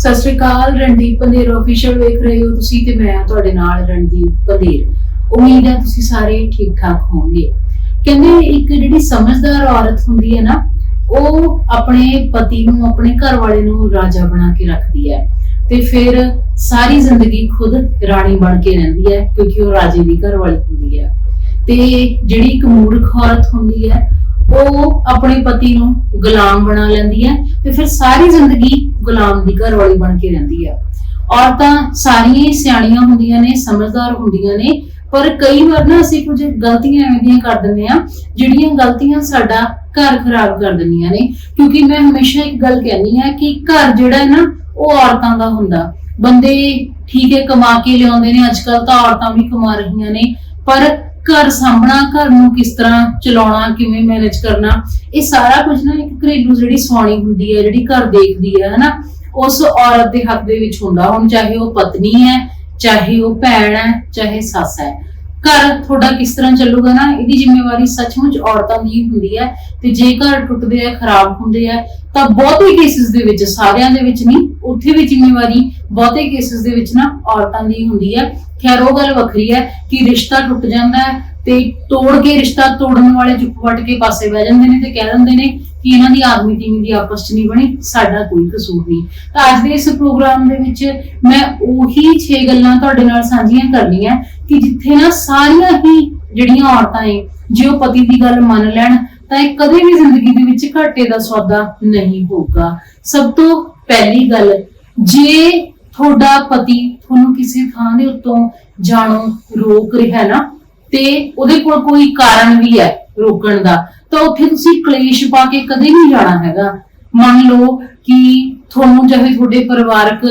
ਸਤਿ ਸ਼੍ਰੀ ਅਕਾਲ, ਰਣਦੀਪ ਪੰਦੇਰ ਅਫੀਸ਼ੀਅਲ ਵੇਖ ਰਹੇ ਹੋ ਤੁਸੀਂ ਤੇ ਮੈਂ ਤੁਹਾਡੇ ਨਾਲ ਰਣਦੀਪ ਪੰਦੇਰ ਉਮੀਦ ਹੈ ਤੁਸੀਂ ਸਾਰੇ ਠੀਕ ਠਾਕ ਹੋਵੋਗੇ। ਕਹਿੰਦੇ ਇੱਕ ਜਿਹੜੀ ਸਮਝਦਾਰ ਔਰਤ ਹੁੰਦੀ ਹੈ ਨਾ, ਉਹ ਆਪਣੇ ਪਤੀ ਨੂੰ, ਆਪਣੇ ਘਰ ਵਾਲੇ ਨੂੰ ਰਾਜਾ ਬਣਾ ਕੇ ਰੱਖਦੀ ਹੈ ਤੇ ਫਿਰ ਸਾਰੀ ਜ਼ਿੰਦਗੀ ਖੁਦ ਰਾਣੀ ਬਣ ਕੇ ਰਹਿੰਦੀ ਹੈ ਕਿਉਂਕਿ ਉਹ ਰਾਜੇ ਦੀ ਘਰ ਵਾਲੀ ਹੁੰਦੀ ਹੈ। ਤੇ ਜਿਹੜੀ ਇੱਕ ਮੂਰਖ ਔਰਤ ਹੁੰਦੀ ਹੈ ਉਹ ਆਪਣੇ ਪਤੀ ਨੂੰ ਗੁਲਾਮ ਬਣਾ ਲੈਂਦੀ ਹੈ ਤੇ ਫਿਰ ਸਾਰੀ ਜ਼ਿੰਦਗੀ ਗੁਲਾਮ ਦੀ ਘਰ ਬਣ ਕੇ ਰਹਿੰਦੀ ਹੈ। ਔਰਤਾਂ ਸਾਰੀਆਂ ਸਿਆਣੀਆਂ ਹੁੰਦੀਆਂ ਨੇ, ਸਮਝਦਾਰ ਹੁੰਦੀਆਂ ਨੇ, ਪਰ ਕਈ ਵਾਰ ਨਾ ਅਸੀਂ ਕੁਝ ਗਲਤੀਆਂ ਐਵੇਂ ਦੀਆਂ ਕਰ ਦਿੰਦੇ ਆ ਜਿਹੜੀਆਂ ਗਲਤੀਆਂ ਸਾਡਾ ਘਰ ਖਰਾਬ ਕਰ ਦਿੰਦੀਆਂ ਨੇ। ਕਿਉਂਕਿ ਮੈਂ ਹਮੇਸ਼ਾ ਇੱਕ ਗੱਲ ਕਹਿੰਦੀ ਆ ਕਿ ਘਰ ਜਿਹੜਾ ਹੈ ਨਾ, ਉਹ ਔਰਤਾਂ ਦਾ ਹੁੰਦਾ। ਬੰਦੇ ਠੀਕ ਹੈ, ਕਮਾ ਕੇ ਲਿਆਉਂਦੇ ਨੇ ਅੱਜ ਅੱਜਕੱਲ ਤਾਂ ਔਰਤਾਂ ਵੀ ਕਮਾ ਰਹੀਆਂ ਨੇ, ਪਰ ਘਰ ਸਾਂਭਣਾ, ਘਰ ਨੂੰ ਕਿਸ ਤਰ੍ਹਾਂ ਚਲਾਉਣਾ, ਕਿਵੇਂ ਮੈਨੇਜ ਕਰਨਾ, ਇਹ ਸਾਰਾ ਕੁਝ ਨਾ ਇੱਕ ਘਰੇਲੂ ਜਿਹੜੀ ਸਵਾਣੀ ਹੁੰਦੀ ਹੈ, ਜਿਹੜੀ ਘਰ ਦੇਖਦੀ ਹੈ, ਹਨਾ, ਉਸ ਔਰਤ ਦੇ ਹੱਥ ਦੇ ਵਿੱਚ ਹੁੰਦਾ। ਹੁਣ ਚਾਹੇ ਉਹ ਪਤਨੀ ਹੈ, ਚਾਹੇ ਉਹ ਭੈਣ ਹੈ, ਚਾਹੇ ਸੱਸ ਹੈ। ਘਰ ਤੁਹਾਡਾ ਕਿਸ ਤਰ੍ਹਾਂ ਚੱਲੂਗਾ ਨਾ, ਇਹਦੀ ਜ਼ਿੰਮੇਵਾਰੀ ਸੱਚਮੁੱਚ ਔਰਤਾਂ ਦੀ ਹੁੰਦੀ ਹੈ ਤੇ ਜੇ ਘਰ ਟੁੱਟਦੇ ਆ, ਖਰਾਬ ਹੁੰਦੇ ਆ, ਤਾਂ ਬਹੁਤੇ ਕੇਸਿਸ ਦੇ ਵਿੱਚ, ਸਾਰਿਆਂ ਦੇ ਵਿੱਚ ਨਹੀਂ, ਉੱਥੇ ਵੀ ਜ਼ਿੰਮੇਵਾਰੀ ਬਹੁਤੇ ਕੇਸਿਸ ਦੇ ਵਿੱਚ ਨਾ ਔਰਤਾਂ ਦੀ ਹੁੰਦੀ ਹੈ। ਖੈਰ, ਉਹ ਗੱਲ ਵੱਖਰੀ ਹੈ ਕਿ ਰਿਸ਼ਤਾ ਟੁੱਟ ਜਾਂਦਾ ਹੈ ਤੇ ਤੋੜ ਕੇ ਰਿਸ਼ਤਾ ਤੋੜਨ ਵਾਲੇ ਚੁੱਪ ਵੱਟ ਕੇ ਪਾਸੇ ਬਹਿ ਜਾਂਦੇ ਨੇ ਤੇ ਕਹਿ ਦਿੰਦੇ ਨੇ ਕਿ ਇਹਨਾਂ ਦੀ ਆਦਮੀ ਟੀਮ ਦੀ ਆਪਸ ਚ ਨਹੀਂ ਬਣੀ, ਸਾਡਾ ਕੋਈ ਕਸੂਰ ਨਹੀਂ। ਤਾਂ ਅੱਜ ਦੇ ਇਸ ਪ੍ਰੋਗਰਾਮ ਦੇ ਵਿੱਚ ਮੈਂ ਉਹੀ 6 ਗੱਲਾਂ ਤੁਹਾਡੇ ਨਾਲ ਸਾਂਝੀਆਂ ਕਰਨੀਆਂ ਕਿ ਜਿੱਥੇ ਨਾ ਸਾਰੀਆਂ ਹੀ ਜਿਹੜੀਆਂ ਔਰਤਾਂ ਏ, ਜੇ ਉਹ ਪਤੀ ਦੀ ਗੱਲ ਮੰਨ ਲੈਣ, ਤਾਂ ਇਹ ਕਦੇ ਵੀ ਜ਼ਿੰਦਗੀ ਦੇ ਵਿੱਚ ਘਾਟੇ ਦਾ ਸੌਦਾ ਨਹੀਂ ਹੋਊਗਾ। ਸਭ ਤੋਂ ਪਹਿਲੀ ਗੱਲ, ਜੇ ਤੁਹਾਡਾ ਪਤੀ ਤੁਹਾਨੂੰ ਕਿਸੇ ਥਾਂ ਦੇ ਉੱਤੋਂ ਜਾਣੋਂ ਰੋਕ ਰਿਹਾ ਨਾ, ਤੇ ਉਹਦੇ ਕੋਲ ਕੋਈ ਕਾਰਨ ਵੀ ਹੈ ਰੋਕਣ ਦਾ ਤਾਂ ਉੱਥੇ ਤੁਸੀਂ ਕਲੇਸ਼ ਪਾ ਕੇ ਕਦੇ ਨਹੀਂ ਜਾਣਾ ਹੈਗਾ। ਮੰਨ ਲਓ ਕਿ ਤੁਹਾਨੂੰ ਚਾਹੇ ਤੁਹਾਡੇ ਪਰਿਵਾਰਕ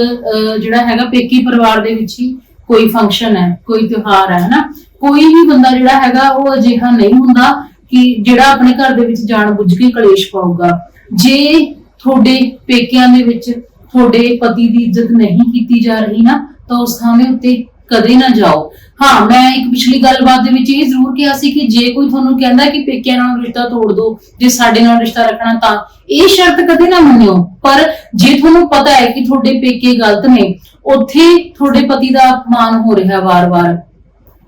ਜਿਹੜਾ ਹੈਗਾ ਪੇਕੀ ਪਰਿਵਾਰ ਦੇ ਵਿੱਚ ਹੀ ਕੋਈ ਫੰਕਸ਼ਨ ਹੈ, ਕੋਈ ਤਿਉਹਾਰ ਹੈ, ਹਨਾ? ਕੋਈ ਵੀ ਬੰਦਾ ਜਿਹੜਾ ਹੈਗਾ ਉਹ ਅਜਿਹਾ ਨਹੀਂ ਹੁੰਦਾ ਕਿ ਜਿਹੜਾ ਆਪਣੇ ਘਰ ਦੇ ਵਿੱਚ ਜਾਣ ਬੁੱਝ ਕੇ ਕਲੇਸ਼ ਪਾਊਗਾ। ਜੇ ਤੁਹਾਡੇ ਪੇਕਿਆਂ ਦੇ ਵਿੱਚ ਤੁਹਾਡੇ ਪਤੀ ਦੀ ਇੱਜ਼ਤ ਨਹੀਂ ਕੀਤੀ ਜਾ ਰਹੀ ਨਾ, ਤਾਂ ਉਸ ਥਾਂ ਦੇ ਉੱਤੇ ਕਦੇ ਨਾ ਜਾਓ। ਹਾਂ, ਮੈਂ ਇੱਕ ਪਿਛਲੀ ਗੱਲਬਾਤ ਦੇ ਵਿੱਚ ਇਹ ਜ਼ਰੂਰ ਕਿਹਾ ਸੀ ਕਿ ਜੇ ਕੋਈ ਤੁਹਾਨੂੰ ਕਹਿੰਦਾ ਕਿ ਪੇਕਿਆਂ ਨਾਲ ਰਿਸ਼ਤਾ ਤੋੜ ਦਿਓ ਜੇ ਸਾਡੇ ਨਾਲ ਰਿਸ਼ਤਾ ਰੱਖਣਾ ਤਾਂ, ਇਹ ਸ਼ਰਤ ਕਦੇ ਨਾ ਮੰਨਿਓ। ਪਰ ਜੇ ਤੁਹਾਨੂੰ ਪਤਾ ਹੈ ਕਿ ਤੁਹਾਡੇ ਪੇਕੇ ਗਲਤ ਨੇ, ਉੱਥੇ ਤੁਹਾਡੇ ਪਤੀ ਦਾ ਅਪਮਾਨ ਹੋ ਰਿਹਾ ਵਾਰ-ਵਾਰ।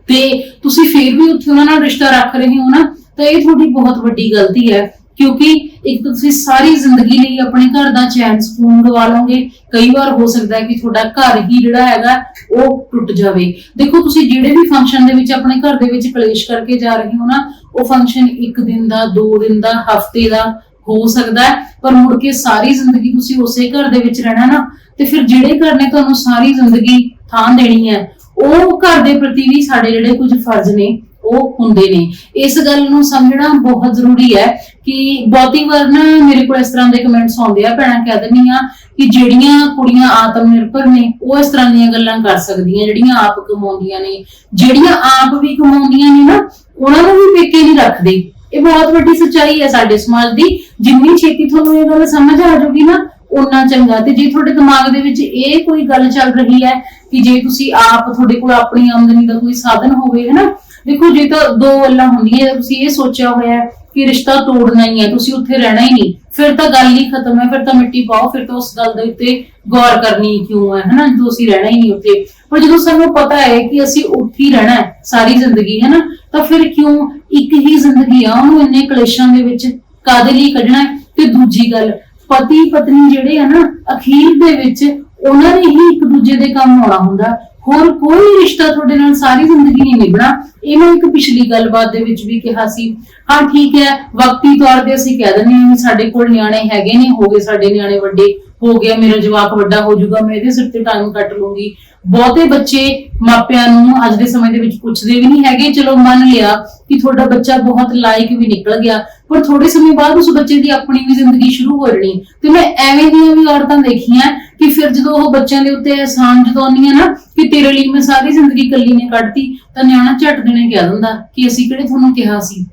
ਤੇ ਤੁਸੀਂ ਫੇਰ ਵੀ ਉੱਥੇ ਉਹਨਾਂ ਨਾਲ ਰਿਸ਼ਤਾ ਰੱਖ ਰਹੇ ਹੋ ਨਾ, ਤਾਂ ਇਹ ਤੁਹਾਡੀ ਬਹੁਤ ਵੱਡੀ ਗਲਤੀ ਹੈ। ਕਿਉਂਕਿ ਇੱਕ ਤਾਂ ਤੁਸੀਂ ਸਾਰੀ ਜ਼ਿੰਦਗੀ ਲਈ ਆਪਣੇ ਘਰ ਦਾ ਚੈਨ ਸਕੂਨ ਗਵਾ ਲਓਗੇ। ਕਈ ਵਾਰ ਹੋ ਸਕਦਾ ਹੈ ਕਿ ਤੁਹਾਡਾ ਘਰ ਹੀ ਜਿਹੜਾ ਹੈਗਾ, ਉਹ ਟੁੱਟ ਜਾਵੇ। ਦੇਖੋ, ਤੁਸੀਂ ਜਿਹੜੇ ਵੀ ਫੰਕਸ਼ਨ ਦੇ ਵਿੱਚ ਆਪਣੇ ਘਰ ਦੇ ਵਿੱਚ ਕਲੇਸ਼ ਕਰਕੇ ਜਾ ਰਹੇ ਹੋ ਨਾ, ਉਹ ਫੰਕਸ਼ਨ ਇੱਕ ਦਿਨ ਦਾ, ਦੋ ਦਿਨ ਦਾ, ਹਫ਼ਤੇ ਦਾ ਹੋ ਸਕਦਾ ਹੈ। ਪਰ ਮੁੜ ਕੇ ਸਾਰੀ ਜ਼ਿੰਦਗੀ ਤੁਸੀਂ ਉਸੇ ਘਰ ਦੇ ਵਿੱਚ ਰਹਿਣਾ ਨਾ, ਤੇ ਫਿਰ ਜਿਹੜੇ ਘਰ ਨੇ ਤੁਹਾਨੂੰ ਸਾਰੀ ਜ਼ਿੰਦਗੀ ਥਾਂ ਦੇਣੀ ਹੈ, ਉਹ ਘਰ ਦੇ ਪ੍ਰਤੀ ਵੀ ਸਾਡੇ ਜਿਹੜੇ ਕੁਝ ਫਰਜ਼ ਨੇ ਉਹ ਹੁੰਦੇ ਨੇ। ਇਸ ਗੱਲ ਨੂੰ ਸਮਝਣਾ ਬਹੁਤ ਜ਼ਰੂਰੀ ਹੈ ਕਿ ਬਹੁਤੀ ਵਾਰ ਨਾ ਮੇਰੇ ਕੋਲ ਇਸ ਤਰ੍ਹਾਂ ਦੇ ਕਮੈਂਟਸ ਆਉਂਦੇ ਆ, ਭੈਣਾਂ ਕਹਿ ਦਿੰਦੀਆਂ ਕਿ ਜਿਹੜੀਆਂ ਕੁੜੀਆਂ ਆਤਮ ਨਿਰਭਰ ਨੇ, ਉਹ ਇਸ ਤਰ੍ਹਾਂ ਦੀਆਂ ਗੱਲਾਂ ਕਰ ਸਕਦੀਆਂ, ਜਿਹੜੀਆਂ ਆਪ ਕਮਾਉਂਦੀਆਂ ਨੇ। ਜਿਹੜੀਆਂ ਆਪ ਵੀ ਕਮਾਉਂਦੀਆਂ ਨੇ ਨਾ, ਉਹਨਾਂ ਨੂੰ ਵੀ ਪੇਕੇ ਨਹੀਂ ਰੱਖਦੇ। ਇਹ ਬਹੁਤ ਵੱਡੀ ਸੱਚਾਈ ਹੈ ਸਾਡੇ ਸਮਾਜ ਦੀ। ਜਿੰਨੀ ਛੇਤੀ ਤੁਹਾਨੂੰ ਇਹ ਗੱਲ ਸਮਝ ਆ ਜਾਊਗੀ ਨਾ ਉਨਾ ਚੰਗਾ। ਤੇ ਜੇ ਤੁਹਾਡੇ ਦਿਮਾਗ ਦੇ ਵਿੱਚ ਇਹ ਕੋਈ ਗੱਲ ਚੱਲ ਰਹੀ ਹੈ ਕਿ ਜੇ ਤੁਸੀਂ ਆਪ ਤੁਹਾਡੇ ਕੋਲ ਆਪਣੀ ਆਮਦਨੀ ਦਾ ਕੋਈ ਸਾਧਨ ਹੋਵੇ ਹੈ ਨਾ ਦੇਖੋ, ਜੇ ਤਾਂ ਦੋ ਗੱਲਾਂ ਹੁੰਦੀਆਂ, ਤੁਸੀਂ ਇਹ ਸੋਚਿਆ ਹੋਇਆ ਹੈ ਕਿ ਰਿਸ਼ਤਾ ਤੋੜਨਾ ਹੀ ਹੈ, ਤੁਸੀਂ ਉੱਥੇ ਰਹਿਣਾ ਹੀ ਨਹੀਂ। ਫਿਰ ਤਾਂ ਗੱਲ ਹੀ ਖਤਮ ਹੈ, ਫਿਰ ਤਾਂ ਮਿੱਟੀ ਪਾਓ, ਫਿਰ ਤਾਂ ਉਸ ਗੱਲ ਦੇ ਉੱਤੇ ਗੌਰ ਕਰਨੀ ਕਿਉਂ ਹੈ, ਹਨਾ? ਜਦੋਂ ਅਸੀਂ ਰਹਿਣਾ ਹੀ ਨਹੀਂ ਉੱਥੇ। ਪਰ ਜਦੋਂ ਸਾਨੂੰ ਪਤਾ ਹੈ ਕਿ ਅਸੀਂ ਉੱਥੇ ਹੀ ਰਹਿਣਾ ਹੈ, ਸਾਰੀ ਜ਼ਿੰਦਗੀ ਹੈ ਨਾ ਤਾਂ ਫਿਰ ਕਿਉਂ ਇੱਕ ਹੀ ਜ਼ਿੰਦਗੀ ਆ, ਉਹਨੂੰ ਇੰਨੇ ਕਲੇਸ਼ਾਂ ਦੇ ਵਿੱਚ ਕਾਦੇ ਲਈ ਕੱਢਣਾ ਤੇ ਦੂਜੀ ਗੱਲ ਪਤੀ ਪਤਨੀ ਜਿਹੜੇ ਆ ਨਾ, ਅਖੀਰ ਦੇ ਵਿੱਚ ਉਹਨਾਂ ਨੇ ਹੀ ਇੱਕ ਦੂਜੇ ਦੇ ਕੰਮ ਆਉਣਾ ਹੁੰਦਾ। ਹੋਰ ਕੋਈ ਰਿਸ਼ਤਾ ਤੁਹਾਡੇ ਨਾਲ ਸਾਰੀ ਜ਼ਿੰਦਗੀ ਨਹੀਂ ਨਿਭਣਾ। ਇਹ ਮੈਂ ਇੱਕ ਪਿਛਲੀ ਗੱਲਬਾਤ ਦੇ ਵਿੱਚ ਵੀ ਕਿਹਾ ਸੀ, ਹਾਂ, ਠੀਕ ਹੈ, ਵਕਤੀ ਤੌਰ ਤੇ ਅਸੀਂ ਕਹਿ ਦਿੰਦੇ ਹਾਂ ਵੀ ਸਾਡੇ ਕੋਲ ਨਿਆਣੇ ਹੈਗੇ ਨੇ, ਹੋ ਗਏ ਸਾਡੇ ਨਿਆਣੇ ਵੱਡੇ। ਹੋ ਗਿਆ, ਮੇਰਾ ਜਵਾਕ ਵੱਡਾ ਹੋ ਜਾਊਗਾ, ਮੈਂ ਇਹਦੇ ਸਿਰ ਤੇ ਟਾਈਮ ਕੱਟ ਲੂੰਗੀ ਬਹੁਤੇ ਬੱਚੇ ਮਾਪਿਆਂ ਨੂੰ ਅੱਜ ਦੇ ਸਮੇਂ ਦੇ ਵਿੱਚ ਪੁੱਛਦੇ ਵੀ ਨਹੀਂ ਹੈਗੇ, ਚਲੋ ਮੰਨ ਲਿਆ ਕਿ ਤੁਹਾਡਾ ਬੱਚਾ ਬਹੁਤ ਲਾਇਕ ਵੀ ਨਿਕਲ ਗਿਆ, ਪਰ ਥੋੜੇ ਸਮੇਂ ਬਾਅਦ ਉਸ ਬੱਚੇ ਦੀ ਆਪਣੀ ਵੀ ਜ਼ਿੰਦਗੀ ਸ਼ੁਰੂ ਹੋ ਜਾਣੀ। ਤੇ ਮੈਂ ਐਵੇਂ ਦੀਆਂ ਵੀ ਔਰਤਾਂ ਦੇਖੀਆਂ ਕਿ ਫਿਰ ਜਦੋਂ ਉਹ ਬੱਚਿਆਂ ਦੇ ਉੱਤੇ ਅਹਿਸਾਨ ਜਤਾਉਂਦੀਆਂ ਨਾ ਕਿ ਤੇਰੇ ਲਈ ਮੈਂ ਸਾਰੀ ਜ਼ਿੰਦਗੀ ਇਕੱਲੀ ਨੇ ਕੱਢਤੀ, ਤਾਂ ਨਿਆਣਾ ਝੱਟ ਦੇਣੇ ਕਹਿ ਦਿੰਦਾ ਕਿ ਅਸੀਂ ਕਿਹੜੇ ਤੁਹਾਨੂੰ ਕਿਹਾ ਸੀ?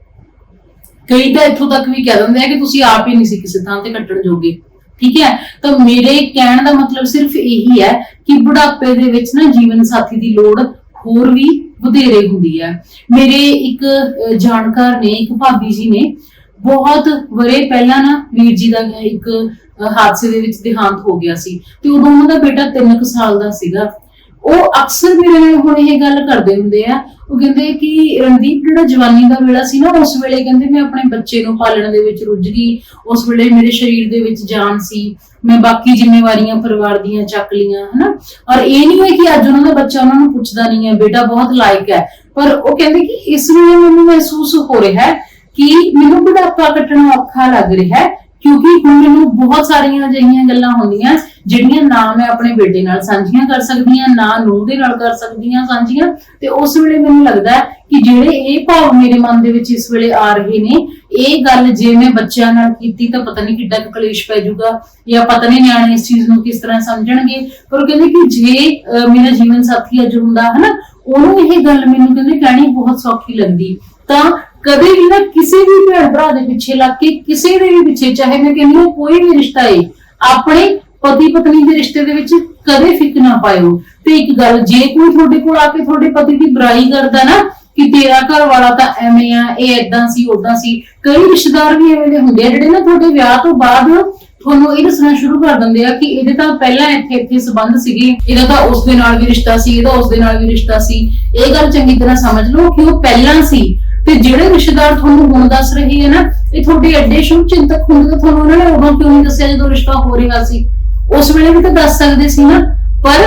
ਕਈ ਤਾਂ ਇੱਥੋਂ ਤੱਕ ਵੀ ਕਹਿ ਦਿੰਦੇ ਆ ਕਿ ਤੁਸੀਂ ਆਪ ਹੀ ਨਹੀਂ ਸੀ ਕਿਸੇ ਥਾਂ ਤੇ ਕੱਟਣ ਜੋਗੇ। ਠੀਕ ਹੈ? ਤਾਂ ਮੇਰੇ ਕਹਿਣ ਦਾ ਮਤਲਬ ਸਿਰਫ ਇਹੀ ਹੈ ਕਿ ਬੁਢਾਪੇ ਦੇ ਵਿੱਚ ਨਾ ਜੀਵਨ ਸਾਥੀ ਦੀ ਲੋੜ ਹੋਰ ਵੀ ਵਧੇਰੇ ਹੁੰਦੀ ਹੈ। ਮੇਰੇ ਇੱਕ ਜਾਣਕਾਰ ਨੇ, ਇੱਕ ਭਾਬੀ ਜੀ ਨੇ ਬਹੁਤ ਵਰੇ ਪਹਿਲਾਂ ਨਾ ਵੀਰ ਜੀ ਦਾ ਇੱਕ ਹਾਦਸੇ ਦੇ ਵਿੱਚ ਦੇਹਾਂਤ ਹੋ ਗਿਆ ਸੀ। ਤੇ ਉਦੋਂ ਉਹਨਾਂ ਦਾ ਬੇਟਾ 3 ਸਾਲ ਦਾ ਸੀਗਾ। ਉਹ ਅਕਸਰ ਮੇਰੇ ਨਾਲ ਹੁਣ ਇਹ ਗੱਲ ਕਰਦੇ ਹੁੰਦੇ ਆ, ਉਹ ਕਹਿੰਦੇ ਕਿ ਰਣਦੀਪ ਜਿਹੜਾ ਜਵਾਨੀ ਦਾ ਵੇਲਾ ਸੀ ਨਾ, ਉਸ ਵੇਲੇ ਕਹਿੰਦੇ ਮੈਂ ਆਪਣੇ ਬੱਚੇ ਨੂੰ ਪਾਲਣ ਦੇ ਵਿੱਚ ਰੁੱਝ ਗਈ, ਉਸ ਵੇਲੇ ਮੇਰੇ ਸਰੀਰ ਦੇ ਵਿੱਚ ਜਾਨ ਸੀ, ਮੈਂ ਬਾਕੀ ਜ਼ਿੰਮੇਵਾਰੀਆਂ ਪਰਿਵਾਰ ਦੀਆਂ ਚੱਕ ਲੀਆਂ ਹਨਾ? ਔਰ ਇਹ ਨਹੀਂ ਹੈ ਕਿ ਅੱਜ ਉਹਨਾਂ ਦਾ ਬੱਚਾ ਉਹਨਾਂ ਨੂੰ ਪੁੱਛਦਾ ਨਹੀਂ ਹੈ, ਬੇਟਾ ਬਹੁਤ ਲਾਇਕ ਹੈ, ਪਰ ਉਹ ਕਹਿੰਦੇ ਕਿ ਇਸ ਵੇਲੇ ਮੈਨੂੰ ਮਹਿਸੂਸ ਹੋ ਰਿਹਾ ਹੈ ਕਿ ਮੈਨੂੰ ਬੁਢਾਪਾ ਕੱਟਣਾ ਔਖਾ ਲੱਗ ਰਿਹਾ ਹੈ ਕਿਉਂਕਿ ਹੁਣ ਮੈਨੂੰ ਬਹੁਤ ਸਾਰੀਆਂ ਅਜਿਹੀਆਂ ਗੱਲਾਂ ਹੁੰਦੀਆਂ ਜਿਹੜੀਆਂ ਨਾ ਮੈਂ ਆਪਣੇ ਬੇਟੇ ਨਾਲ ਸਾਂਝੀਆਂ ਕਰ ਸਕਦੀ ਹਾਂ ਨਾ ਨੂੰਹ ਦੇ ਨਾਲ ਕਰ ਸਕਦੀ ਹਾਂ ਸਾਂਝੀਆਂ ਤੇ ਉਸ ਵੇਲੇ ਮੈਨੂੰ ਲੱਗਦਾ ਹੈ ਕਿ ਜਿਹੜੇ ਇਹ ਭਾਵ ਮੇਰੇ ਮਨ ਦੇ ਵਿੱਚ ਇਸ ਵੇਲੇ ਆ ਰਹੇ ਨੇ ਇਹ ਗੱਲ ਜੇ ਮੈਂ ਬੱਚਿਆਂ ਨਾਲ ਕੀਤੀ ਤਾਂ ਪਤਾ ਨਹੀਂ ਕਿੱਡਾ ਕਲੇਸ਼ ਪੈ ਜਾਊਗਾ ਜਾਂ ਪਤਾ ਨਹੀਂ ਨਿਆਣੇ ਇਸ ਚੀਜ਼ ਨੂੰ ਕਿਸ ਤਰ੍ਹਾਂ ਸਮਝਣਗੇ। ਪਰ ਉਹ ਕਹਿੰਦੇ ਕਿ ਜੇ ਅਹ, ਮੇਰਾ ਜੀਵਨ ਸਾਥੀ ਅੱਜ ਹੁੰਦਾ ਹਨਾ ਉਹਨੂੰ ਇਹ ਗੱਲ ਮੈਨੂੰ ਕਹਿੰਦੇ ਕਹਿਣੀ ਬਹੁਤ ਸੌਖੀ ਲੱਗਦੀ। ਤਾਂ ਕਦੇ ਵੀ ਨਾ ਕਿਸੇ ਵੀ ਭੈਣ ਭਰਾ ਦੇ ਪਿੱਛੇ ਲੱਗ ਕੇ, ਕਿਸੇ ਦੇ ਵੀ ਪਿੱਛੇ, ਚਾਹੇ ਮੈਂ ਕਹਿੰਦੀ ਹਾਂ ਕੋਈ ਵੀ ਰਿਸ਼ਤਾ ਹੈ ਆਪਣੇ ਪਤੀ ਪਤਨੀ ਦੇ ਰਿਸ਼ਤੇ ਦੇ ਵਿੱਚ ਕਦੇ ਫਿੱਕ ਨਾ ਪਾਇਓ। ਤੇ ਇੱਕ ਗੱਲ, ਜੇ ਕੋਈ ਤੁਹਾਡੇ ਕੋਲ ਆ ਕੇ ਤੁਹਾਡੇ ਪਤੀ ਦੀ ਬੁਰਾਈ ਕਰਦਾ ਨਾ, ਕਿ ਤੇਰਾ ਘਰ ਵਾਲਾ ਤਾਂ ਐਵੇਂ ਆ, ਇਹ ਏਦਾਂ ਸੀ ਉਦਾਂ ਸੀ, ਕਈ ਰਿਸ਼ਤੇਦਾਰ ਵੀ ਐਵੇਂ ਦੇ ਹੁੰਦੇ ਆ ਜਿਹੜੇ ਨਾ ਤੁਹਾਡੇ ਵਿਆਹ ਤੋਂ ਬਾਅਦ ਤੁਹਾਨੂੰ ਇਹ ਦੱਸਣਾ ਸ਼ੁਰੂ ਕਰ ਦਿੰਦੇ ਆ ਕਿ ਇਹਦੇ ਤਾਂ ਪਹਿਲਾਂ ਇੱਥੇ ਇੱਥੇ ਸਬੰਧ ਸੀਗੇ, ਇਹਦਾ ਤਾਂ ਉਸ ਦੇ ਨਾਲ ਵੀ ਰਿਸ਼ਤਾ ਸੀ, ਇਹਦਾ ਉਸ ਦੇ ਨਾਲ ਵੀ ਰਿਸ਼ਤਾ ਸੀ। ਇਹ ਗੱਲ ਚੰਗੀ ਤਰ੍ਹਾਂ ਸਮਝ ਲਓ ਕਿ ਉਹ ਪਹਿਲਾਂ ਸੀ ਤੇ ਜਿਹੜੇ ਰਿਸ਼ਤੇਦਾਰ ਤੁਹਾਨੂੰ ਹੁਣ ਦੱਸ ਰਹੇ ਆ ਨਾ, ਇਹ ਤੁਹਾਡੇ ਐਡੇ ਸ਼ੁਭ ਚਿੰਤਕ ਹੁੰਦੇ ਤਾਂ ਤੁਹਾਨੂੰ ਉਹਨਾਂ ਨੇ ਉਦੋਂ ਕਿਉਂ ਨਹੀਂ ਦੱਸਿਆ ਜਦੋਂ ਰਿਸ਼ਤਾ ਹੋ ਰਿਹਾ ਸੀ? ਉਸ ਵੇਲੇ ਵੀ ਤਾਂ ਦੱਸ ਸਕਦੇ ਸੀ ਨਾ, ਪਰ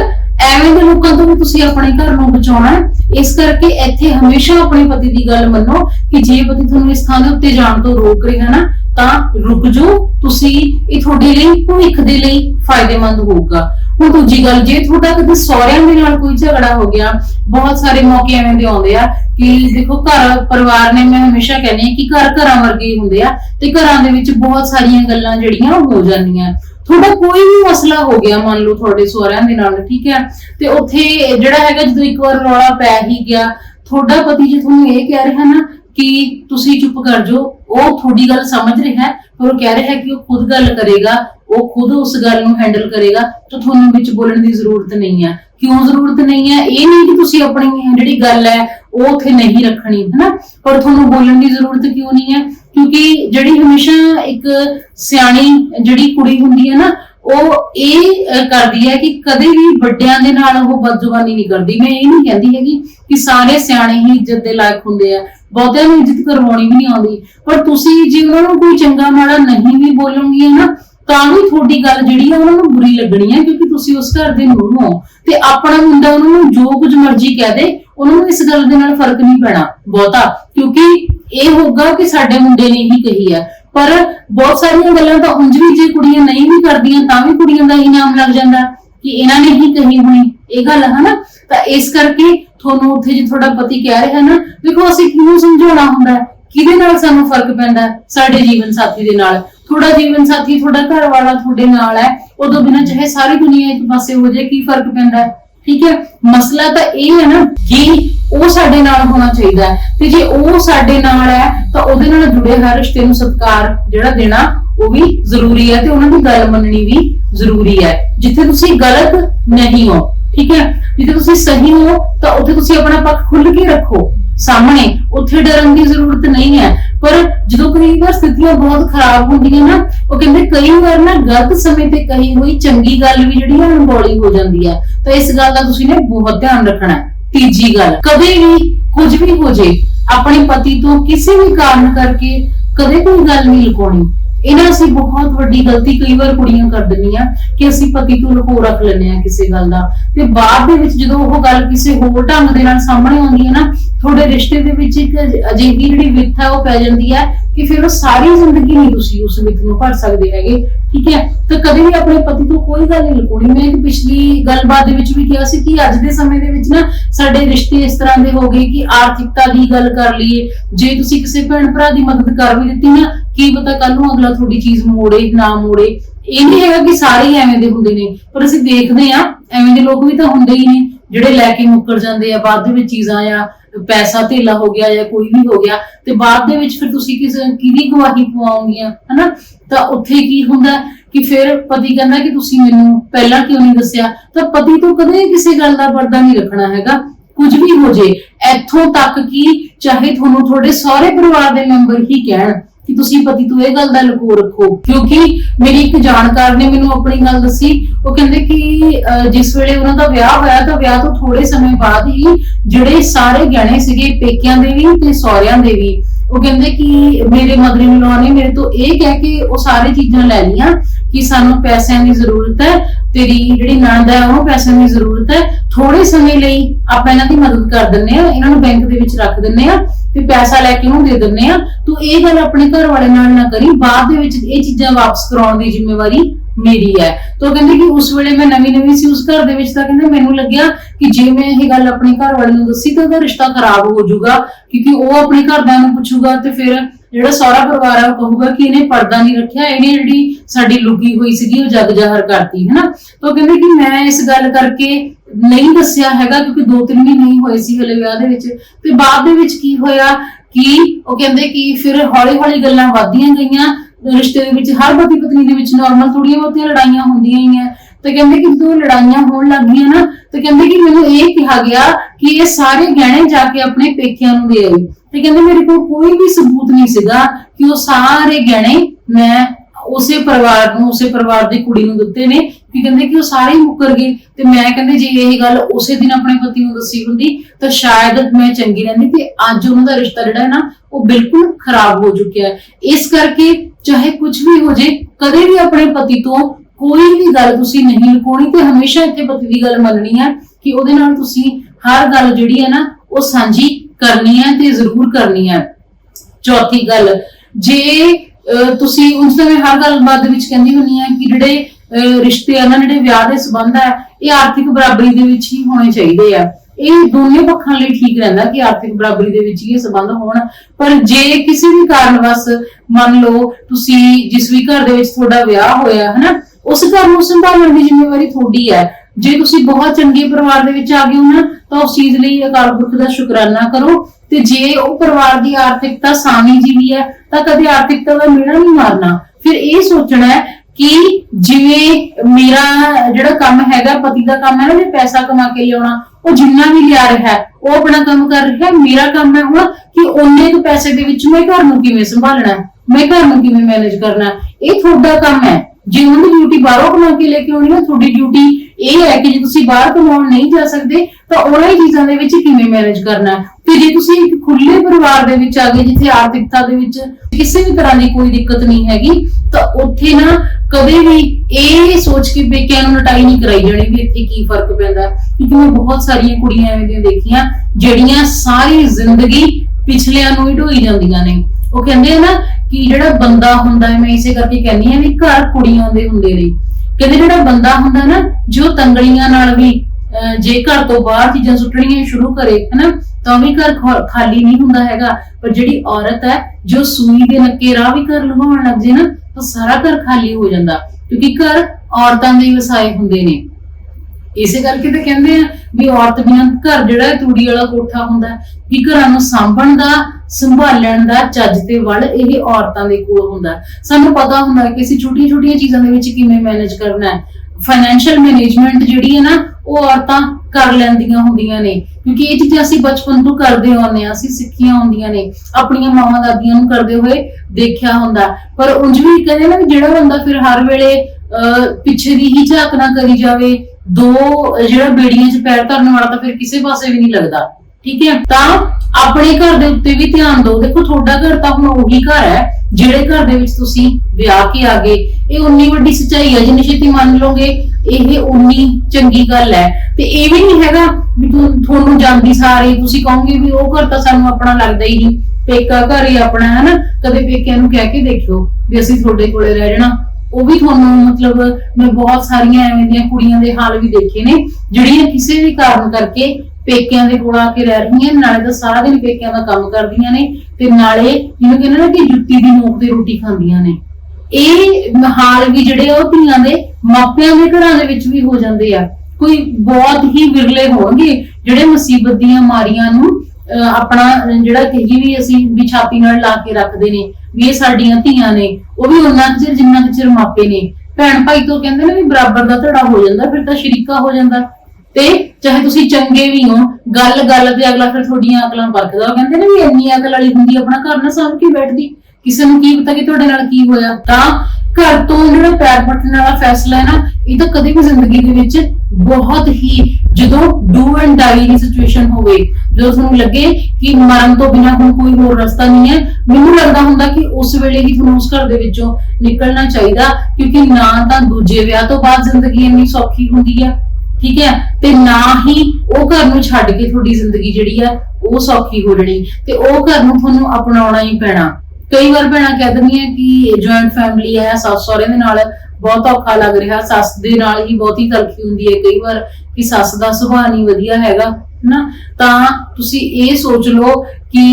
ਐਵੇਂ ਦੇ ਲੋਕਾਂ ਤੋਂ ਵੀ ਤੁਸੀਂ ਆਪਣੇ ਘਰ ਨੂੰ ਬਚਾਉਣਾ ਇਸ ਕਰਕੇ ਇੱਥੇ ਹਮੇਸ਼ਾ ਆਪਣੇ ਪਤੀ ਦੀ ਗੱਲ ਮੰਨੋ ਕਿ ਜੇ ਪਤੀ ਤੁਹਾਨੂੰ ਇਸ ਥਾਂ ਦੇ ਉੱਤੇ ਜਾਣ ਤੋਂ ਰੋਕ ਰਿਹਾ ਨਾ ਤਾਂ ਰੁਕ ਜਾਓ, ਤੁਸੀਂ ਇਹ ਤੁਹਾਡੇ ਲਈ, ਭਵਿੱਖ ਦੇ ਲਈ ਫਾਇਦੇਮੰਦ ਹੋਊਗਾ। ਹੁਣ ਦੂਜੀ ਗੱਲ, ਜੇ ਤੁਹਾਡਾ ਕਦੇ ਸਹੁਰਿਆਂ ਦੇ ਨਾਲ ਕੋਈ ਝਗੜਾ ਹੋ ਗਿਆ, ਬਹੁਤ ਸਾਰੇ ਮੌਕੇ ਐਵੇਂ ਦੇ ਆਉਂਦੇ ਆ ਕਿ ਦੇਖੋ ਘਰ ਪਰਿਵਾਰ ਨੇ, ਮੈਂ ਹਮੇਸ਼ਾ ਕਹਿੰਦੀ ਹਾਂ ਕਿ ਘਰ ਘਰਾਂ ਵਰਗੇ ਹੁੰਦੇ ਆ ਤੇ ਘਰਾਂ ਦੇ ਵਿੱਚ ਬਹੁਤ ਸਾਰੀਆਂ ਗੱਲਾਂ ਜਿਹੜੀਆਂ ਹੋ ਜਾਂਦੀਆਂ। ਤੁਹਾਡਾ ਕੋਈ ਵੀ ਮਸਲਾ ਹੋ ਗਿਆ, ਮੰਨ ਲਓ ਤੁਹਾਡੇ ਸਹੁਰਿਆਂ ਦੇ ਨਾਲ, ਠੀਕ ਹੈ? ਤੇ ਉੱਥੇ ਜਿਹੜਾ ਹੈਗਾ ਜਦੋਂ ਇੱਕ ਵਾਰ ਰੌਲਾ ਪੈ ਹੀ ਗਿਆ, ਤੁਹਾਡਾ ਪਤੀ ਜੇ ਤੁਹਾਨੂੰ ਇਹ ਕਹਿ ਰਿਹਾ ਨਾ ਕਿ ਤੁਸੀਂ ਚੁੱਪ ਕਰ ਜਾਓ। ਉਹ ਤੁਹਾਡੀ ਗੱਲ ਸਮਝ ਰਿਹਾ ਹੈ, ਪਰ ਉਹ ਕਹਿ ਰਿਹਾ ਹੈ ਕਿ ਉਹ ਖੁਦ ਗੱਲ ਕਰੇਗਾ, ਉਹ ਖੁਦ ਉਸ ਗੱਲ ਨੂੰ ਹੈਂਡਲ ਕਰੇਗਾ, ਤਾਂ ਤੁਹਾਨੂੰ ਵਿੱਚ ਬੋਲਣ ਦੀ ਜ਼ਰੂਰਤ ਨਹੀਂ ਹੈ। ਕਿਉਂ ਜ਼ਰੂਰਤ ਨਹੀਂ ਹੈ? ਇਹ ਨਹੀਂ ਕਿ ਤੁਸੀਂ ਆਪਣੀ ਜਿਹੜੀ ਗੱਲ ਹੈ, ਉਹ ਉੱਥੇ ਨਹੀਂ ਰੱਖਣੀ ਹੈ ਨਾ ਪਰ ਤੁਹਾਨੂੰ ਬੋਲਣ ਦੀ ਜ਼ਰੂਰਤ ਕਿਉਂ ਨਹੀਂ ਹੈ? ਕਿਉਂਕਿ ਜਿਹੜੀ ਹਮੇਸ਼ਾ ਇੱਕ ਸਿਆਣੀ ਜਿਹੜੀ ਕੁੜੀ ਹੁੰਦੀ ਹੈ ਨਾ, ਉਹ ਇਹ ਕਰਦੀ ਹੈ ਕਿ ਕਦੇ ਵੀ ਵੱਡਿਆਂ ਦੇ ਨਾਲ ਉਹ ਬਦਜ਼ੁਬਾਨੀ ਨਹੀਂ ਕਰਦੀ। ਮੈਂ ਇਹ ਨਹੀਂ ਕਹਿੰਦੀ ਹੈਗੀ ਕਿ ਸਾਰੇ ਸਿਆਣੇ ਹੀ ਇੱਜ਼ਤ ਦੇ ਲਾਇਕ ਹੁੰਦੇ ਆ। ਬਹੁਤਿਆਂ ਨੂੰ ਇੱਜ਼ਤ ਕਰਵਾਉਣੀ ਵੀ ਨਹੀਂ ਆਉਂਦੀ। ਪਰ ਤੁਸੀਂ ਜੇ ਉਹਨਾਂ ਨੂੰ ਕੋਈ ਚੰਗਾ ਮਾੜਾ ਨਹੀਂ ਵੀ ਬੋਲੋਗੇ ਨਾ, ਤਾਂ ਵੀ ਤੁਹਾਡੀ ਗੱਲ ਜਿਹੜੀ ਆ ਉਹਨਾਂ ਨੂੰ ਬੁਰੀ ਲੱਗਣੀ ਹੈ ਕਿਉਂਕਿ ਤੁਸੀਂ ਉਸ ਘਰ ਦੇ ਨੂੰਹ ਹੋ। ਤੇ ਆਪਣਾ ਮੁੰਡਾ ਉਹਨਾਂ ਨੂੰ ਜੋ ਕੁਝ ਮਰਜ਼ੀ ਕਹਿ ਦੇ, ਉਹਨਾਂ ਨੂੰ ਇਸ ਗੱਲ ਦੇ ਨਾਲ ਫ਼ਰਕ ਨਹੀਂ ਪੈਣਾ ਬਹੁਤਾ। ਕਿਉਂਕਿ ਇਹ ਹੋਊਗਾ ਕਿ ਸਾਡੇ ਮੁੰਡੇ ਨੇ ਹੀ ਕਹੀ ਹੈ ਪਰ ਬਹੁਤ ਸਾਰੀਆਂ ਗੱਲਾਂ ਤਾਂ ਉਂਝ ਵੀ ਜੇ ਕੁੜੀਆਂ ਨਹੀਂ ਵੀ ਕਰਦੀਆਂ, ਤਾਂ ਵੀ ਕੁੜੀਆਂ ਦਾ ਇਨਾਮ ਲੱਗ ਜਾਂਦਾ। ਕਿ ਇਹਨਾਂ ਨੇ ਹੀ ਕਹੀ ਹੋਣੀ ਇਹ ਗੱਲ ਹੈ ਤਾਂ ਇਸ ਕਰਕੇ ਤੁਹਾਨੂੰ ਉੱਥੇ ਜੇ ਤੁਹਾਡਾ ਪਤੀ ਕਹਿ ਰਿਹਾ ਨਾ, ਦੇਖੋ ਅਸੀਂ ਕਿਉਂ ਸਮਝਾਉਣਾ ਹੁੰਦਾ ਹੈ? ਕਿਹਦੇ ਨਾਲ ਸਾਨੂੰ ਫ਼ਰਕ ਪੈਂਦਾ ਹੈ? ਸਾਡੇ ਜੀਵਨ ਸਾਥੀ ਦੇ ਨਾਲ ਤੁਹਾਡਾ ਜੀਵਨ ਸਾਥੀ, ਤੁਹਾਡਾ ਘਰ ਵਾਲਾ ਤੁਹਾਡੇ ਨਾਲ ਹੈ, ਉਦੋਂ ਬਿਨਾਂ ਚਾਹੇ ਸਾਰੀ ਦੁਨੀਆ ਇੱਕ ਪਾਸੇ ਹੋ ਜਾਏ, ਕੀ ਫ਼ਰਕ ਪੈਂਦਾ ਹੈ? ਠੀਕ ਹੈ ਮਸਲਾ ਤਾਂ ਇਹ ਹੈ ਨਾ ਕਿ ਉਹ ਸਾਡੇ ਨਾਲ ਹੋਣਾ ਚਾਹੀਦਾ ਹੈ ਤੇ ਜੇ ਉਹ ਸਾਡੇ ਨਾਲ ਹੈ, ਤਾਂ ਉਹਦੇ ਨਾਲ ਜੁੜੇ ਹਰ ਰਿਸ਼ਤੇ ਨੂੰ ਸਤਿਕਾਰ ਜਿਹੜਾ ਦੇਣਾ ਉਹ ਵੀ ਜ਼ਰੂਰੀ ਹੈ ਤੇ ਉਹਨਾਂ ਦੀ ਗੱਲ ਮੰਨਣੀ ਵੀ ਜ਼ਰੂਰੀ ਹੈ। ਜਿੱਥੇ ਤੁਸੀਂ ਗਲਤ ਨਹੀਂ ਹੋ, ਠੀਕ ਹੈ? ਜਿੱਥੇ ਤੁਸੀਂ ਸਹੀ ਹੋ, ਤਾਂ ਉੱਥੇ ਤੁਸੀਂ ਆਪਣਾ ਪੱਖ ਖੁੱਲ੍ਹ ਕੇ ਰੱਖੋ। ਸਾਹਮਣੇ ਉੱਥੇ ਡਰਨ ਦੀ ਜ਼ਰੂਰਤ ਨਹੀਂ ਹੈ। ਪਰ ਜਦੋਂ ਕਈ ਵਾਰ ਸਥਿਤੀਆਂ ਬਹੁਤ ਖਰਾਬ ਹੁੰਦੀਆਂ ਨਾ, ਉਹ ਕਹਿੰਦੇ ਕਈ ਵਾਰ ਨਾ ਗਲਤ ਸਮੇਂ ਤੇ ਕਹੀ ਹੋਈ ਚੰਗੀ ਗੱਲ ਵੀ ਜਿਹੜੀ ਹੈ ਅਣਗੌਲੀ ਹੋ ਜਾਂਦੀ ਹੈ। ਤਾਂ ਇਸ ਗੱਲ ਦਾ ਤੁਸੀਂ ਨੇ ਬਹੁਤ ਧਿਆਨ ਰੱਖਣਾ ਹੈ। ਤੀਜੀ ਗੱਲ, ਕਦੇ ਵੀ ਕੁਝ ਵੀ ਹੋ ਜੇ, ਆਪਣੇ ਪਤੀ ਤੋਂ ਕਿਸੇ ਵੀ ਕਾਰਨ ਕਰਕੇ ਕਦੇ ਕੋਈ ਗੱਲ ਨਹੀਂ ਲੁਕਾਉਣੀ। ਇਹਨਾਂ ਅਸੀਂ ਬਹੁਤ ਵੱਡੀ ਗਲਤੀ ਕਈ ਵਾਰ ਕੁੜੀਆਂ ਕਰ ਦਿੰਦੀਆਂ ਕਿ ਅਸੀਂ ਪਤੀ ਤੋਂ ਲੁਕੋ ਰੱਖ ਲੈਂਦੇ ਆ ਕਿਸੇ ਗੱਲ ਦਾ। ਤੇ ਬਾਅਦ ਦੇ ਵਿੱਚ ਜਦੋਂ ਉਹ ਗੱਲ ਕਿਸੇ ਹੋਰ ਢੰਗ ਦੇ ਨਾਲ ਸਾਹਮਣੇ ਆਉਂਦੀ ਹੈ ਨਾ, ਤੁਹਾਡੇ ਰਿਸ਼ਤੇ ਦੇ ਵਿੱਚ ਇੱਕ ਅਜਿਹੀ ਜਿਹੜੀ ਵਿੱਥ ਹੈ ਉਹ ਪੈ ਜਾਂਦੀ ਹੈ ਕਿ ਫਿਰ ਉਹ ਸਾਰੀ ਜ਼ਿੰਦਗੀ ਨਹੀਂ ਤੁਸੀਂ ਉਸ ਵਿੱਥ ਨੂੰ ਭਰ ਸਕਦੇ ਹੈਗੇ। ਠੀਕ ਹੈ? ਤਾਂ ਕਦੇ ਵੀ ਆਪਣੇ ਪਤੀ ਤੋਂ ਕੋਈ ਗੱਲ ਨਹੀਂ ਲੁਕਾਉਣੀ। ਮੈਂ ਪਿਛਲੀ ਗੱਲਬਾਤ ਦੇ ਵਿੱਚ ਵੀ ਕਿਹਾ ਸੀ ਕਿ ਅੱਜ ਦੇ ਸਮੇਂ ਦੇ ਵਿੱਚ ਨਾ ਸਾਡੇ ਰਿਸ਼ਤੇ ਇਸ ਤਰ੍ਹਾਂ ਦੇ ਹੋ ਗਏ ਕਿ ਆਰਥਿਕਤਾ ਦੀ ਗੱਲ ਕਰ ਲਈਏ। ਜੇ ਤੁਸੀਂ ਕਿਸੇ ਭੈਣ ਭਰਾ ਦੀ ਮਦਦ ਕਰ ਵੀ ਦਿੱਤੀ ਨਾ ਕੀ ਪਤਾ ਕੱਲ ਨੂੰ ਅਗਲਾ ਤੁਹਾਡੀ ਚੀਜ਼ ਮੋੜੇ ਨਾ ਮੋੜੇ। ਇਹ ਨਹੀਂ ਹੈਗਾ ਕਿ ਸਾਰੇ ਐਵੇਂ ਦੇ ਹੁੰਦੇ ਨੇ, ਪਰ ਅਸੀਂ ਦੇਖਦੇ ਆ ਐਵੇਂ ਦੇ ਲੋਕ ਵੀ ਤਾਂ ਹੁੰਦੇ ਹੀ ਨੇ, ਜਿਹੜੇ ਲੈ ਕੇ ਮੁੱਕਰ ਜਾਂਦੇ ਆ, ਬਾਅਦ ਦੇ ਵਿੱਚ ਚੀਜ਼ਾਂ ਆ, ਪੈਸਾ ਧੇਲਾ ਹੋ ਗਿਆ ਜਾਂ ਕੋਈ ਵੀ ਹੋ ਗਿਆ, ਤੇ ਬਾਅਦ ਦੇ ਵਿੱਚ ਫਿਰ ਤੁਸੀਂ ਕਿਸ ਕਿਹਦੀ ਗਵਾਹੀ ਪਵਾਉਂਗੀਆਂ ਹਨਾ? ਤਾਂ ਉੱਥੇ ਕੀ ਹੁੰਦਾ ਕਿ ਫਿਰ ਪਤੀ ਕਹਿੰਦਾ ਕਿ ਤੁਸੀਂ ਮੈਨੂੰ ਪਹਿਲਾਂ ਕਿਉਂ ਨਹੀਂ ਦੱਸਿਆ? ਤਾਂ ਪਤੀ ਤੋਂ ਕਦੇ ਕਿਸੇ ਗੱਲ ਦਾ ਪਰਦਾ ਨਹੀਂ ਰੱਖਣਾ ਹੈਗਾ। ਕੁਝ ਵੀ ਹੋ ਜੇ, ਇੱਥੋਂ ਤੱਕ ਕਿ ਚਾਹੇ ਤੁਹਾਨੂੰ ਤੁਹਾਡੇ ਸਾਰੇ ਪਰਿਵਾਰ ਦੇ ਮੈਂਬਰ ਹੀ ਕਹਿਣ। ਕਿ ਤੁਸੀਂ ਪਤੀ ਤੋਂ ਇਹ ਗੱਲ ਦਾ ਲਕੋ ਰੱਖੋ। ਕਿਉਂਕਿ ਮੇਰੀ ਇੱਕ ਜਾਣਕਾਰ ਨੇ ਮੈਨੂੰ ਆਪਣੀ ਗੱਲ ਦੱਸੀ। ਉਹ ਕਹਿੰਦੇ ਕਿ ਜਿਸ ਵੇਲੇ ਉਹਨਾਂ ਦਾ ਵਿਆਹ ਹੋਇਆ ਤਾਂ ਵਿਆਹ ਤੋਂ ਥੋੜੇ ਸਮੇਂ ਬਾਅਦ ਹੀ ਜਿਹੜੇ ਸਾਰੇ ਗਹਿਣੇ ਸੀਗੇ ਪੇਕਿਆਂ ਦੇ ਵੀ ਤੇ ਸਹੁਰਿਆਂ ਦੇ ਵੀ, ਉਹ ਕਹਿੰਦੇ ਕਿ ਮੇਰੇ ਮਦਰ ਇਨ ਨੇ ਮੇਰੇ ਤੋਂ ਇਹ ਕਹਿ ਕੇ ਉਹ ਸਾਰੇ ਚੀਜ਼ਾਂ ਲੈ ਲਈਆਂ ਕਿ ਸਾਨੂੰ ਪੈਸਿਆਂ ਦੀ ਜ਼ਰੂਰਤ ਹੈ, ਤੇਰੀ ਜਿਹੜੀ ਨਣਦ ਹੈ ਉਹਨੂੰ ਪੈਸਿਆਂ ਦੀ ਜ਼ਰੂਰਤ ਹੈ। ਥੋੜੇ ਸਮੇਂ ਲਈ ਆਪਾਂ ਇਹਨਾਂ ਦੀ ਮਦਦ ਕਰ ਦਿੰਨੇ ਆ ਇਹਨਾਂ ਨੂੰ ਬੈਂਕ ਦੇ ਵਿੱਚ ਰੱਖ ਦਿੰਨੇ ਆ ਤੇ ਪੈਸਾ ਲੈ ਕੇ ਉਹਨੂੰ ਦੇ ਦਿੰਨੇ ਆ ਤੂੰ ਇਹ ਗੱਲ ਆਪਣੇ ਘਰ ਵਾਲੇ ਨਾਲ ਨਾ ਕਰੀ, ਬਾਅਦ ਦੇ ਵਿੱਚ ਇਹ ਚੀਜ਼ਾਂ ਵਾਪਸ ਕਰਾਉਣ ਦੀ ਜ਼ਿੰਮੇਵਾਰੀ ਮੇਰੀ ਹੈ। ਤਾਂ ਉਹ ਕਹਿੰਦੇ ਕਿ ਉਸ ਵੇਲੇ ਮੈਂ ਨਵੀਂ ਨਵੀਂ ਸੀ, ਉਸ ਘਰ ਦੇ ਵਿੱਚ ਤਾਂ ਕਹਿੰਦੇ ਮੈਨੂੰ ਲੱਗਿਆ ਕਿ ਜੇ ਮੈਂ ਇਹ ਗੱਲ ਆਪਣੇ ਘਰ ਵਾਲੇ ਨੂੰ ਦੱਸੀ ਤਾਂ ਉਹਦਾ ਰਿਸ਼ਤਾ ਖਰਾਬ ਹੋ ਜਾਊਗਾ, ਕਿਉਂਕਿ ਉਹ ਆਪਣੇ ਘਰਦਿਆਂ ਨੂੰ ਪੁੱਛੂਗਾ ਤੇ ਫਿਰ ਜਿਹੜਾ ਸਹੁਰਾ ਪਰਿਵਾਰ ਆ ਉਹ ਕਹੂਗਾ ਕਿ ਇਹਨੇ ਪਰਦਾ ਨਹੀਂ ਰੱਖਿਆ, ਇਹਨੇ ਜਿਹੜੀ ਸਾਡੀ ਲੁਕੀ ਹੋਈ ਸੀਗੀ ਉਹ ਜਗ ਜ਼ਾਹਰ ਕਰਤੀ ਹੈ ਨਾ ਤਾਂ ਉਹ ਕਹਿੰਦੇ ਕਿ ਮੈਂ ਇਸ ਗੱਲ ਕਰਕੇ ਨਹੀਂ ਦੱਸਿਆ ਹੈਗਾ ਕਿਉਂਕਿ ਦੋ ਤਿੰਨ ਮਹੀਨੇ ਹੀ ਹੋਏ ਸੀ ਹਲੇ ਵਿਆਹ ਦੇ ਵਿੱਚ। ਤੇ ਬਾਅਦ ਦੇ ਵਿੱਚ ਕੀ ਹੋਇਆ ਕਿ ਉਹ ਕਹਿੰਦੇ ਕਿ ਫਿਰ ਹੌਲੀ ਹੌਲੀ ਗੱਲਾਂ ਵਧਦੀਆਂ ਗਈਆਂ, ਰਿਸ਼ਤੇ ਦੇ ਵਿੱਚ ਹਰ ਪਤੀ ਪਤਨੀ ਦੇ ਵਿੱਚ ਨਾਰਮਲ ਥੋੜੀਆਂ ਬਹੁਤੀਆਂ ਲੜਾਈਆਂ ਹੁੰਦੀਆਂ ਹੀ ਆ। ਤੇ ਕਹਿੰਦੇ ਕਿ ਜਦੋਂ ਲੜਾਈਆਂ ਹੋਣ ਲੱਗੀਆਂ ਨਾ, ਤੇ ਕਹਿੰਦੇ ਕਿ ਮੈਨੂੰ ਇਹ ਕਿਹਾ ਗਿਆ ਕਿ ਇਹ ਸਾਰੇ ਗਹਿਣੇ ਜਾ ਕੇ ਆਪਣੇ ਪੇਕਿਆਂ ਨੂੰ ਦੇ ਆਈ। ਤੇ ਕਹਿੰਦੇ ਮੇਰੇ ਕੋਲ ਕੋਈ ਵੀ ਸਬੂਤ ਨਹੀਂ ਸੀਗਾ ਕਿ ਉਹ ਸਾਰੇ ਗਹਿਣੇ ਮੈਂ ਉਸੇ ਪਰਿਵਾਰ ਨੂੰ, ਉਸੇ ਪਰਿਵਾਰ ਦੀ ਕੁੜੀ ਨੂੰ ਦਿੱਤੇ ਨੇ ਕਿ ਕਹਿੰਦੇ ਕਿ ਉਹ ਸਾਰੇ ਮੁੱਕਰ ਗਏ। ਤੇ ਮੈਂ ਕਹਿੰਦੇ ਜੇ ਇਹ ਗੱਲ ਉਸੇ ਦਿਨ ਆਪਣੇ ਪਤੀ ਨੂੰ ਦੱਸੀ ਹੁੰਦੀ, ਤਾਂ ਸ਼ਾਇਦ ਮੈਂ ਚੰਗੀ ਰਹਿੰਦੀ ਤੇ ਅੱਜ ਉਹਨਾਂ ਦਾ ਰਿਸ਼ਤਾ ਜਿਹੜਾ ਹੈ ਨਾ, ਉਹ ਬਿਲਕੁਲ ਖਰਾਬ ਹੋ ਚੁੱਕਿਆ ਹੈ। ਇਸ ਕਰਕੇ ਚਾਹੇ ਕੁਝ ਵੀ ਹੋ ਜੇ, ਕਦੇ ਵੀ ਆਪਣੇ ਪਤੀ ਤੋਂ ਕੋਈ ਵੀ ਗੱਲ ਤੁਸੀਂ ਨਹੀਂ ਲੁਕਾਉਣੀ ਤੇ ਹਮੇਸ਼ਾ ਇੱਥੇ ਪਤੀ ਦੀ ਗੱਲ ਮੰਨਣੀ ਹੈ ਕਿ ਉਹਦੇ ਨਾਲ ਤੁਸੀਂ ਹਰ ਗੱਲ ਜਿਹੜੀ ਹੈ ਨਾ, ਉਹ ਸਾਂਝੀ ਕਰਨੀ ਹੈ ਤੇ ਜ਼ਰੂਰ ਕਰਨੀ ਹੈ। ਚੌਥੀ ਗੱਲ, ਜੇ ਤੁਸੀਂ ਉਸ ਸਮੇਂ ਹਰ ਗੱਲਬਾਤ ਦੇ ਵਿੱਚ ਕਹਿੰਦੀ ਹੁੰਨੀ ਆ ਕਿ ਜਿਹੜੇ ਰਿਸ਼ਤੇ ਆ ਨਾ, ਜਿਹੜੇ ਵਿਆਹ ਦੇ ਸੰਬੰਧ ਆ, ਇਹ ਆਰਥਿਕ ਬਰਾਬਰੀ ਦੇ ਵਿੱਚ ਹੀ ਹੋਣੇ ਚਾਹੀਦੇ ਆ। ਇਹ ਦੋਨੇ ਪੱਖਾਂ ਲਈ ਠੀਕ ਰਹਿੰਦਾ ਕਿ ਆਰਥਿਕ ਬਰਾਬਰੀ ਦੇ ਵਿੱਚ ਹੀ ਇਹ ਸੰਬੰਧ ਹੋਣ। ਪਰ ਜੇ ਕਿਸੇ ਵੀ ਕਾਰਨਵਸ ਮੰਨ ਲਓ, ਤੁਸੀਂ ਜਿਸ ਵੀ ਘਰ ਦੇ ਵਿੱਚ ਤੁਹਾਡਾ ਵਿਆਹ ਹੋਇਆ, ਹਨਾ, ਉਸ ਘਰ ਨੂੰ ਸੰਭਾਲਣ ਦੀ ਜ਼ਿੰਮੇਵਾਰੀ ਤੁਹਾਡੀ ਹੈ। ਜੇ ਤੁਸੀਂ ਬਹੁਤ ਚੰਗੇ ਪਰਿਵਾਰ ਦੇ ਵਿੱਚ ਆ ਗਏ ਹੋ ਨਾ ਤਾਂ ਉਸ ਚੀਜ਼ ਲਈ ਅਕਾਲ ਪੁਰਖ ਦਾ ਸ਼ੁਕਰਾਨਾ ਕਰੋ ਤੇ ਜੇ ਉਹ ਪਰਿਵਾਰ ਦੀ ਆਰਥਿਕਤਾ ਸਾਵੀਂ ਜੀਵੀ ਹੈ, ਤਾਂ ਕਦੇ ਆਰਥਿਕਤਾ ਦਾ ਮੇੜਾ ਨਹੀਂ ਮਾਰਨਾ। ਫਿਰ ਇਹ ਸੋਚਣਾ ਹੈ ਕਿ ਜਿਵੇਂ ਮੇਰਾ ਜਿਹੜਾ ਕੰਮ ਹੈਗਾ, ਪਤੀ ਦਾ ਕੰਮ ਹੈ ਨਾ ਜੇ ਪੈਸਾ ਕਮਾ ਕੇ ਲਿਆਉਣਾ, ਉਹ ਜਿੰਨਾ ਵੀ ਲਿਆ ਰਿਹਾ, ਉਹ ਆਪਣਾ ਕੰਮ ਕਰ ਰਿਹਾ, ਮੇਰਾ ਕੰਮ ਹੈ ਹੁਣ ਕਿ ਉਹਨੇ ਤੋਂ ਪੈਸੇ ਦੇ ਵਿੱਚ ਮੈਂ ਘਰ ਨੂੰ ਕਿਵੇਂ ਸੰਭਾਲਣਾ ਮੈਂ ਘਰ ਨੂੰ ਕਿਵੇਂ ਮੈਨੇਜ ਕਰਨਾ ਇਹ ਤੁਹਾਡਾ ਕੰਮ ਹੈ। ਜੇ ਉਹਦੀ ਡਿਊਟੀ ਬਾਹਰੋਂ ਕਮਾ ਕੇ ਲੈ ਕੇ ਆਉਣੀ ਹੈ, ਤੁਹਾਡੀ ਡਿਊਟੀ ਇਹ ਹੈ ਕਿ ਜੇ ਤੁਸੀਂ ਬਾਹਰ ਕਮਾਉਣ ਨਹੀਂ ਜਾ ਸਕਦੇ, ਤਾਂ ਉਹਨਾਂ ਹੀ ਚੀਜ਼ਾਂ ਦੇ ਵਿੱਚ ਕਿਵੇਂ ਮੈਨੇਜ ਕਰਨਾ ਹੈ। ਤੇ ਜੇ ਤੁਸੀਂ ਇੱਕ ਖੁੱਲੇ ਪਰਿਵਾਰ ਦੇ ਵਿੱਚ ਆ ਗਏ, ਜਿੱਥੇ ਆਰਥਿਕਤਾ ਦੇ ਵਿੱਚ ਕਿਸੇ ਵੀ ਤਰ੍ਹਾਂ ਦੀ ਕੋਈ ਦਿੱਕਤ ਨਹੀਂ ਹੈਗੀ, ਤਾਂ ਉੱਥੇ ਨਾ ਕਦੇ ਵੀ ਇਹ ਸੋਚ ਕੇ ਬੇਕਿਆਂ ਨੂੰ ਲਟਾਈ ਨਹੀਂ ਕਰਾਈ ਜਾਣੀ ਵੀ ਇੱਥੇ ਕੀ ਫ਼ਰਕ ਪੈਂਦਾ ਕਿਉਂਕਿ ਮੈਂ ਬਹੁਤ ਸਾਰੀਆਂ ਕੁੜੀਆਂ ਐਵੇਂ ਦੀਆਂ ਦੇਖੀਆਂ, ਜਿਹੜੀਆਂ ਸਾਰੀ ਜ਼ਿੰਦਗੀ ਪਿਛਲਿਆਂ ਨੂੰ ਹੀ ਢੋਈ ਜਾਂਦੀਆਂ ਨੇ। ਉਹ ਕਹਿੰਦੇ ਆ ਨਾ ਕਿ ਜਿਹੜਾ ਬੰਦਾ ਹੁੰਦਾ ਹੈ, ਮੈਂ ਇਸੇ ਕਰਕੇ ਕਹਿੰਦੀ ਆ ਵੀ ਘਰ ਕੁੜੀਆਂ ਦੇ ਹੁੰਦੇ ਨੇ। ਕਹਿੰਦੇ ਜਿਹੜਾ ਬੰਦਾ ਹੁੰਦਾ ਨਾ ਜੋ ਤੰਗਲੀਆਂ ਨਾਲ ਵੀ ਜੇ ਘਰ ਤੋਂ ਬਾਹਰ ਚੀਜ਼ਾਂ ਸੁੱਟਣੀਆਂ ਸ਼ੁਰੂ ਕਰੇ ਹਨਾ ਤਾਂ ਵੀ ਘਰ ਖਾਲੀ ਨਹੀਂ ਹੁੰਦਾ ਹੈਗਾ। ਪਰ ਜਿਹੜੀ ਔਰਤ ਹੈ ਜੋ ਸੂਈ ਦੇ ਨੱਕੇ ਰਾਹ ਵੀ ਘਰ ਲਗਾਉਣ ਲੱਗ ਜੇ ਨਾ ਤਾਂ ਸਾਰਾ ਘਰ ਖਾਲੀ ਹੋ ਜਾਂਦਾ। ਕਿਉਂਕਿ ਘਰ ਔਰਤਾਂ ਦੇ ਵਸਾਏ ਹੁੰਦੇ ਨੇ। ਇਸੇ ਕਰਕੇ ਤਾਂ ਕਹਿੰਦੇ ਆ ਵੀ ਔਰਤ ਬਿਨਾਂ ਘਰ ਜਿਹੜਾ ਤੂੜੀ ਵਾਲਾ ਕੋਠਾ ਹੁੰਦਾ ਹੈ, ਵੀ ਘਰਾਂ ਨੂੰ ਸਾਂਭਣ ਦਾ ਸੰਭਾਲਣ ਦਾ ਚੱਜ ਤੇ ਵੱਲ ਇਹ ਔਰਤਾਂ ਦੇ ਕੋਲ ਹੁੰਦਾ। ਸਾਨੂੰ ਪਤਾ ਹੁੰਦਾ ਕਿ ਅਸੀਂ ਛੋਟੀਆਂ ਛੋਟੀਆਂ ਚੀਜ਼ਾਂ ਦੇ ਵਿੱਚ ਕਿਵੇਂ ਮੈਨੇਜ ਕਰਨਾ ਹੈ। ਫਾਈਨੈਂਸ਼ੀਅਲ ਮੈਨੇਜਮੈਂਟ ਜਿਹੜੀ ਹੈ ਨਾ ਉਹ ਔਰਤਾਂ ਕਰ ਲੈਂਦੀਆਂ ਹੁੰਦੀਆਂ ਨੇ। ਕਿਉਂਕਿ ਇਹ ਚੀਜ਼ਾਂ ਅਸੀਂ ਬਚਪਨ ਤੋਂ ਕਰਦੇ ਆਉਂਦੇ ਆ ਅਸੀਂ ਸਿੱਖੀਆਂ ਹੁੰਦੀਆਂ ਨੇ। ਆਪਣੀਆਂ ਮਾਵਾਂ ਦਾਦੀਆਂ ਨੂੰ ਕਰਦੇ ਹੋਏ ਦੇਖਿਆ ਹੁੰਦਾ। ਪਰ ਉਂਝ ਵੀ ਕਹਿੰਦੇ ਨਾ ਜਿਹੜਾ ਬੰਦਾ ਫਿਰ ਹਰ ਵੇਲੇ ਅਹ, ਪਿੱਛੇ ਦੀ ਹੀ ਝਾਕ ਨਾ ਕਰੀ ਜਾਵੇ ਦੋ ਜਿਹੜਾ ਬੇੜੀਆਂ 'ਚ ਪੈਰ ਧਰਨ ਵਾਲਾ ਤਾਂ ਫਿਰ ਕਿਸੇ ਪਾਸੇ ਵੀ ਨਹੀਂ ਲੱਗਦਾ। ਠੀਕ ਹੈ? ਤਾਂ ਆਪਣੇ ਘਰ ਦੇ ਉੱਤੇ ਵੀ ਧਿਆਨ ਦਿਓ। ਦੇਖੋ, ਤੁਹਾਡਾ ਘਰ ਤਾਂ ਹੁਣ ਉਹੀ ਘਰ ਹੈ, ਜਿਹੜੇ ਘਰ ਦੇ ਵਿੱਚ ਤੁਸੀਂ ਵਿਆਹ ਕੇ ਆ ਗਏ। ਇਹ ਉਨੀ ਵੱਡੀ ਸੱਚਾਈ ਹੈ, ਜਿੰਨੀ ਛੇਤੀ ਮੰਨ ਲਓਗੇ, ਇਹ ਉਨੀ ਚੰਗੀ ਗੱਲ ਹੈ। ਤੇ ਇਹ ਵੀ ਨਹੀਂ ਹੈਗਾ ਵੀ ਤੁਹਾਨੂੰ ਜਾਂਦੀ ਸਾਰੇ ਤੁਸੀਂ ਕਹੋਗੇ ਵੀ ਉਹ ਘਰ ਤਾਂ ਸਾਨੂੰ ਆਪਣਾ ਲੱਗਦਾ ਹੀ ਨਹੀਂ। ਪੇਕਾ ਘਰ ਹੀ ਆਪਣਾ ਹੈ ਨਾ? ਕਦੇ ਪੇਕਿਆਂ ਨੂੰ ਕਹਿ ਕੇ ਦੇਖਿਓ ਵੀ ਅਸੀਂ ਤੁਹਾਡੇ ਕੋਲੇ ਰਹਿ ਜਾਣਾ। ਉਹ ਵੀ ਤੁਹਾਨੂੰ ਮਤਲਬ ਮੈਂ ਬਹੁਤ ਸਾਰੀਆਂ ਐਵੇਂ ਦੀਆਂ ਕੁੜੀਆਂ ਦੇ ਹਾਲ ਵੀ ਦੇਖੇ ਨੇ, ਜਿਹੜੀਆਂ ਕਿਸੇ ਵੀ ਕਾਰਨ ਕਰਕੇ ਪੇਕਿਆਂ ਦੇ ਕੋਲ ਆ ਕੇ ਰਹਿ ਰਹੀਆਂ ਨਾਲੇ ਤਾਂ ਸਾਰਾ ਦਿਨ ਪੇਕਿਆਂ ਦਾ ਕੰਮ ਕਰਦੀਆਂ ਨੇ ਤੇ ਨਾਲੇ ਜਿਹਨੂੰ ਕਹਿੰਦੇ ਨਾ ਕਿ ਜੁੱਤੀ ਦੀ ਨੋਕ ਤੇ ਰੋਟੀ ਖਾਂਦੀਆਂ ਨੇ। ਇਹ ਹਾਲ ਵੀ ਜਿਹੜੇ ਆ ਉਹ ਧੀਆਂ ਦੇ ਮਾਪਿਆਂ ਦੇ ਘਰਾਂ ਦੇ ਵਿੱਚ ਵੀ ਹੋ ਜਾਂਦੇ ਆ। ਕੋਈ ਬਹੁਤ ਹੀ ਵਿਰਲੇ ਹੋਣਗੇ ਜਿਹੜੇ ਮੁਸੀਬਤ ਦੀਆਂ ਮਾਰੀਆਂ ਨੂੰ ਅਹ, ਆਪਣਾ ਜਿਹੜਾ ਕਹੀ ਵੀ ਅਸੀਂ ਵੀ ਛਾਤੀ ਨਾਲ ਲਾ ਕੇ ਰੱਖਦੇ ਨੇ ਵੀ ਇਹ ਸਾਡੀਆਂ ਧੀਆਂ ਨੇ ਉਹ ਵੀ ਉਹਨਾਂ ਚਿਰ ਜਿੰਨਾ ਕੁ ਚਿਰ ਮਾਪੇ ਨੇ। ਭੈਣ ਭਾਈ ਤੋਂ ਕਹਿੰਦੇ ਨੇ ਵੀ ਬਰਾਬਰ ਦਾ ਧੜਾ ਹੋ ਜਾਂਦਾ ਫਿਰ ਤਾਂ ਸ਼ਰੀਕਾ ਹੋ ਜਾਂਦਾ। ਤੇ ਚਾਹੇ ਤੁਸੀਂ ਚੰਗੇ ਵੀ ਹੋ, ਗੱਲ ਗੱਲ ਤੇ ਅਗਲਾ ਫਿਰ ਤੁਹਾਡੀਆਂ ਅਕਲਾਂ ਵਰਤਦਾ। ਉਹ ਕਹਿੰਦੇ ਨੇ ਵੀ ਇੰਨੀ ਅਕਲ ਵਾਲੀ ਹੁੰਦੀ, ਆਪਣਾ ਘਰ ਨਾ ਸਾਂਭ ਕੇ ਬੈਠਦੀ। ਕਿਸੇ ਨੂੰ ਕੀ ਪਤਾ ਕਿ ਤੁਹਾਡੇ ਨਾਲ ਕੀ ਹੋਇਆ। ਤਾਂ ਘਰ ਤੋਂ ਜਿਹੜਾ ਪੈਰ ਪੱਟਣ ਵਾਲਾ ਫੈਸਲਾ ਹੈ ਨਾ, ਇਹ ਤਾਂ ਕਦੇ ਵੀ ਜ਼ਿੰਦਗੀ ਦੇ ਵਿੱਚ ਬਹੁਤ ਹੀ ਜਦੋਂ ਡੂ ਐਂਡ ਡਾਈ ਦੀ ਸਿਚੁਏਸ਼ਨ ਹੋਵੇ, ਜਦੋਂ ਤੁਹਾਨੂੰ ਲੱਗੇ ਕਿ ਮਰਨ ਤੋਂ ਬਿਨਾਂ ਹੁਣ ਕੋਈ ਹੋਰ ਰਸਤਾ ਨਹੀਂ ਹੈ, ਮੈਨੂੰ ਲੱਗਦਾ ਹੁੰਦਾ ਕਿ ਉਸ ਵੇਲੇ ਹੀ ਤੁਹਾਨੂੰ ਉਸ ਘਰ ਦੇ ਵਿੱਚੋਂ ਨਿਕਲਣਾ ਚਾਹੀਦਾ, ਕਿਉਂਕਿ ਨਾ ਤਾਂ ਦੂਜੇ ਵਿਆਹ ਤੋਂ ਬਾਅਦ ਜ਼ਿੰਦਗੀ ਇੰਨੀ ਸੌਖੀ ਹੁੰਦੀ ਹੈ ਠੀਕ ਹੈ? ਤੇ ਨਾ ਹੀ ਉਹ ਘਰ ਨੂੰ ਛੱਡ ਕੇ ਤੁਹਾਡੀ ਜ਼ਿੰਦਗੀ ਜਿਹੜੀ ਆ ਉਹ ਸੌਖੀ ਹੋ ਜਣੀ। ਤੇ ਉਹ ਘਰ ਨੂੰ ਤੁਹਾਨੂੰ ਅਪਣਾਉਣਾ ਹੀ ਪੈਣਾ। ਕਈ ਵਾਰ ਭੈਣਾਂ ਕਹਿ ਦਿੰਦੀਆਂ ਕਿ ਜੁਆਇੰਟ ਫੈਮਿਲੀ ਹੈ ਸੱਸ ਸਹੁਰੇ ਦੇ ਨਾਲ ਬਹੁਤ ਔਖਾ ਲੱਗ ਰਿਹਾ। ਸੱਸ ਦੇ ਨਾਲ ਹੀ ਬਹੁਤੀ ਤਲਖੀ ਹੁੰਦੀ ਹੈ ਕਈ ਵਾਰ ਕਿ ਸੱਸ ਦਾ ਸੁਭਾਅ ਨਹੀਂ ਵਧੀਆ ਹੈਗਾ ਨਾ ਤਾਂ ਤੁਸੀਂ ਇਹ ਸੋਚ ਲਓ ਕਿ